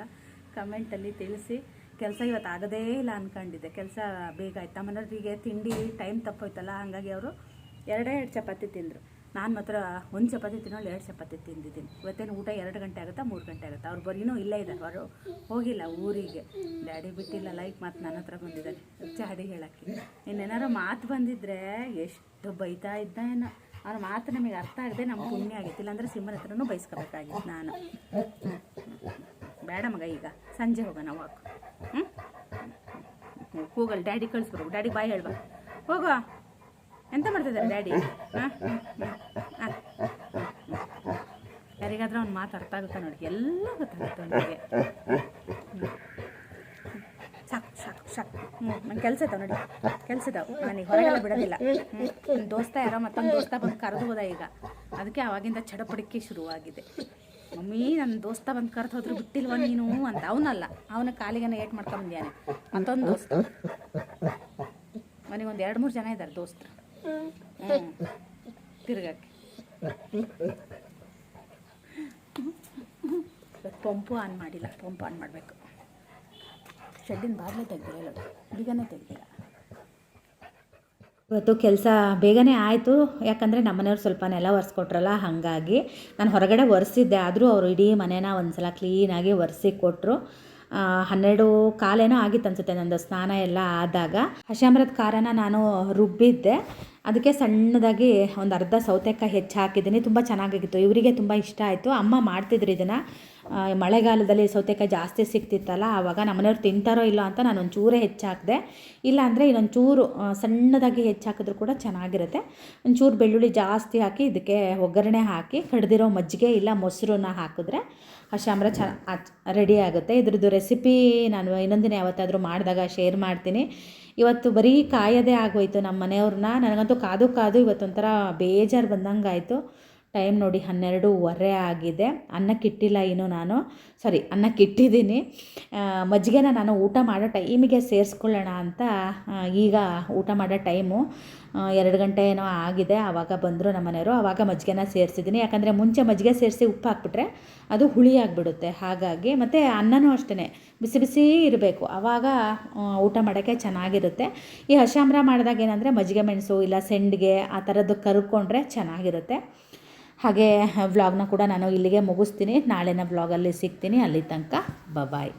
ಕಮೆಂಟಲ್ಲಿ ತಿಳಿಸಿ. ಕೆಲಸ ಇವತ್ತು ಆಗೋದೇ ಇಲ್ಲ ಅಂದ್ಕೊಂಡಿದ್ದೆ ಕೆಲಸ ಬೇಗ ಆಯ್ತು. ಮನೋರಿಗೆ ತಿಂಡಿ ಟೈಮ್ ತಪ್ಪೋಯ್ತಲ್ಲ? ಹಾಗಾಗಿ ಅವರು ಎರಡೇ ಎರಡು ಚಪಾತಿ ತಿಂದರು. ನಾನು ಮಾತ್ರ ಒಂದು ಚಪಾತಿ ತಿನ್ನೋಳು ಎರಡು ಚಪಾತಿ ತಿಂದಿದ್ದೀನಿ. ಇವತ್ತೇನು ಊಟ ಎರಡು ಗಂಟೆ ಆಗುತ್ತಾ? ಮೂರು ಗಂಟೆ ಆಗುತ್ತಾ? ಅವ್ರು ಬರೀನೂ ಇಲ್ಲೇ ಇದ್ದಾರೆ ಅವರು ಹೋಗಿಲ್ಲ ಊರಿಗೆ. ಡ್ಯಾಡಿ ಬಿಟ್ಟಿಲ್ಲ ಲೈಕ್ ಮಾತು ನನ್ನ ಹತ್ರ ಬಂದಿದ್ದಾರೆ. ಚಾಡಿ ಹೇಳೋಕ್ಕೆ. ಇನ್ನೇನಾರು ಮಾತು ಬಂದಿದ್ರೆ ಎಷ್ಟು ಬೈತಾ ಇದ್ದ ಏನೋ. ಅವ್ರ ಮಾತು ನಮಗೆ ಅರ್ಥ ಆಗದೆ ನಮ್ಮ ಪುಣ್ಯ ಆಗಿತ್ತು. ಇಲ್ಲಾಂದ್ರೆ ಸಿಂಹನ ಹತ್ರನೂ ಬಯಸ್ಕೋಬೇಕಾಗಿತ್ತು ನಾನು. ಬೇಡ ಮಗ, ಈಗ ಸಂಜೆ ಹೋಗೋಣ ವಾಕ್ ಹ್ಞೂ ಕೂಗಲ್, ಡ್ಯಾಡಿ ಕಳಿಸ್ಬರು ಡ್ಯಾಡಿ ಬಾಯ್ ಹೇಳುವ ಹೋಗೋ ಎಂತ ಮಾಡ್ತಿದ್ದಾರೆ ಡ್ಯಾಡಿ? ಹಾಂ? ಹಾಂ ಯಾರಿಗಾದ್ರೂ ಅವ್ನು ಮಾತು ಅರ್ಥ ಆಗುತ್ತಾ ನೋಡಿ. ಎಲ್ಲ ಗೊತ್ತಾಗುತ್ತೆ ಅವನಿಗೆ. ಸಾಕು. ಹ್ಞೂ ನಂಗೆ ಕೆಲಸ ಇದಾವೆ ನೋಡಿ. ಕೆಲಸ ಇದ್ದ ನನಗೆ ಹೊರಗೆಲ್ಲ ಬಿಡೋದಿಲ್ಲ. ನನ್ನ ದೋಸ್ತ ಯಾರೋ ಮತ್ತೊಂದು ದೋಸ್ತ ಬಂದು ಕರೆದು ಹೋದ ಈಗ. ಅದಕ್ಕೆ ಅವಾಗಿಂದ ಚಡಪಡಿಕೆ ಶುರುವಾಗಿದೆ. ಮಮ್ಮಿ ನನ್ನ ದೋಸ್ತ ಬಂದು ಕರೆದು ಹೋದ್ರು ಬಿಟ್ಟಿಲ್ವ ನೀನು ಅಂತ. ಅವನಲ್ಲ. ಅವನ ಕಾಲಿಗೆ ಏಟ್ ಮಾಡ್ಕೊಂಬಂದ್ಯಾನೆ ಮತ್ತೊಂದು ದೋಸ್ತ. ಮನೆಗೆ ಒಂದು ಎರಡು ಮೂರು ಜನ ಇದ್ದಾರೆ ದೋಸ್ತರು. ಹ್ಞೂ ತಿರ್ಗಕ್ಕೆ ಪಂಪು ಆನ್ ಮಾಡಿಲ್ಲ. ಪಂಪ್ ಆನ್ ಮಾಡಬೇಕು. ಶೆಡ್ಡಿನ ಬಾಗಿಲೇ ತೆಗ್ದಿಲ್ಲ ತೆಗ್ದಿಲ್ಲ ಇವತ್ತು ಕೆಲಸ ಬೇಗನೆ ಆಯಿತು. ಯಾಕಂದರೆ ನಮ್ಮನೆಯವ್ರು ಸ್ವಲ್ಪ ನೆಲ ಒರೆಸ್ಕೊಟ್ರಲ್ಲ, ಹಾಗಾಗಿ ನಾನು ಹೊರಗಡೆ ಒರೆಸಿದ್ದೆ. ಆದರೂ ಅವರು ಇಡೀ ಮನೇನ ಒಂದು ಸಲ ಕ್ಲೀನಾಗಿ ಒರೆಸಿ ಕೊಟ್ಟರು ಹನ್ನೆರಡು ಕಾಲೇನೋ ಆಗಿತ್ತು ಅನ್ಸುತ್ತೆ ನಂದು ಸ್ನಾನ ಎಲ್ಲ ಆದಾಗ. ಹಶಾಮ್ರದ ಖಾರನ ನಾನು ರುಬ್ಬಿದ್ದೆ. ಅದಕ್ಕೆ ಸಣ್ಣದಾಗಿ ಒಂದು ಅರ್ಧ ಸೌತೆಕಾಯಿ ಹೆಚ್ಚು ಹಾಕಿದ್ದೀನಿ. ತುಂಬ ಚೆನ್ನಾಗಿತ್ತು. ಇವರಿಗೆ ತುಂಬ ಇಷ್ಟ ಆಯಿತು. ಅಮ್ಮ ಮಾಡ್ತಿದ್ರು ಇದನ್ನು. ಮಳೆಗಾಲದಲ್ಲಿ ಸೌತೆಕಾಯಿ ಜಾಸ್ತಿ ಸಿಗ್ತಿತ್ತಲ್ಲ, ಆವಾಗ ನಮ್ಮನೆಯವ್ರು ತಿಂತಾರೋ ಇಲ್ಲೋ ಅಂತ ನಾನು ಒಂಚೂರೇ ಹೆಚ್ಚಾಕಿದೆ ಇಲ್ಲಾಂದರೆ ಇನ್ನೊಂಚೂರು ಸಣ್ಣದಾಗಿ ಹೆಚ್ಚು ಹಾಕಿದ್ರು ಕೂಡ ಚೆನ್ನಾಗಿರುತ್ತೆ. ಒಂಚೂರು ಬೆಳ್ಳುಳ್ಳಿ ಜಾಸ್ತಿ ಹಾಕಿ, ಇದಕ್ಕೆ ಒಗ್ಗರಣೆ ಹಾಕಿ, ಕಡ್ದಿರೋ ಮಜ್ಜಿಗೆ ಇಲ್ಲ ಮೊಸರನ್ನ ಹಾಕಿದ್ರೆ ಹಶಾಮ್ರ ಚ ರೆಡಿ ಆಗುತ್ತೆ. ಇದ್ರದ್ದು ರೆಸಿಪಿ ನಾನು ಇನ್ನೊಂದಿನ ಯಾವತ್ತಾದರೂ ಮಾಡಿದಾಗ ಶೇರ್ ಮಾಡ್ತೀನಿ. ಇವತ್ತು ಬರೀ ಕಾಯೋದೇ ಆಗೋಯ್ತು ನಮ್ಮ ಮನೆಯವ್ರನ್ನ ನನಗಂತೂ ಕಾದು ಕಾದು ಇವತ್ತೊಂಥರ ಬೇಜಾರು ಬಂದಂಗೆ ಆಯಿತು ಟೈಮ್ ನೋಡಿ ಹನ್ನೆರಡೂವರೆ ಆಗಿದೆ. ಅನ್ನಕ್ಕಿಟ್ಟಿಲ್ಲ ಇನ್ನು ನಾನು. ಸಾರಿ ಅನ್ನಕ್ಕಿಟ್ಟಿದ್ದೀನಿ. ಮಜ್ಜಿಗೆನ ನಾನು ಊಟ ಮಾಡೋ ಟೈಮಿಗೆ ಸೇರಿಸ್ಕೊಳ್ಳೋಣ ಅಂತ ಈಗ ಊಟ ಮಾಡೋ ಟೈಮು. ಎರಡು ಗಂಟೆ ಏನೋ ಆಗಿದೆ, ಆವಾಗ ಬಂದರು ನಮ್ಮ ಮನೆಯವರು. ಆವಾಗ ಮಜ್ಜಿಗೆನ ಸೇರಿಸಿದ್ದೀನಿ. ಯಾಕಂದರೆ ಮುಂಚೆ ಮಜ್ಜಿಗೆ ಸೇರಿಸಿ ಉಪ್ಪು ಹಾಕ್ಬಿಟ್ರೆ ಅದು ಹುಳಿ ಆಗಿಬಿಡುತ್ತೆ. ಹಾಗಾಗಿ ಮತ್ತು ಅನ್ನನೂ ಅಷ್ಟೇ ಬಿಸಿ ಬಿಸಿ ಇರಬೇಕು. ಆವಾಗ ಊಟ ಮಾಡೋಕ್ಕೆ ಚೆನ್ನಾಗಿರುತ್ತೆ. ಈ ಹಶಾಮ್ರ ಮಾಡಿದಾಗ ಏನಂದರೆ ಮಜ್ಜಿಗೆ ಮೆಣಸು ಇಲ್ಲ, ಸೆಂಡಿಗೆ ಆ ಥರದ್ದು ಕರ್ಕೊಂಡ್ರೆ ಚೆನ್ನಾಗಿರುತ್ತೆ. ಹಾಗೆ ವ್ಲಾಗ್ನ ಕೂಡ ನಾನು ಇಲ್ಲಿಗೆ ಮುಗಿಸ್ತೀನಿ. ನಾಳಿನ ವ್ಲಾಗಲ್ಲಿ ಸಿಗ್ತೀನಿ. ಅಲ್ಲಿ ತನಕ ಬಾಯ್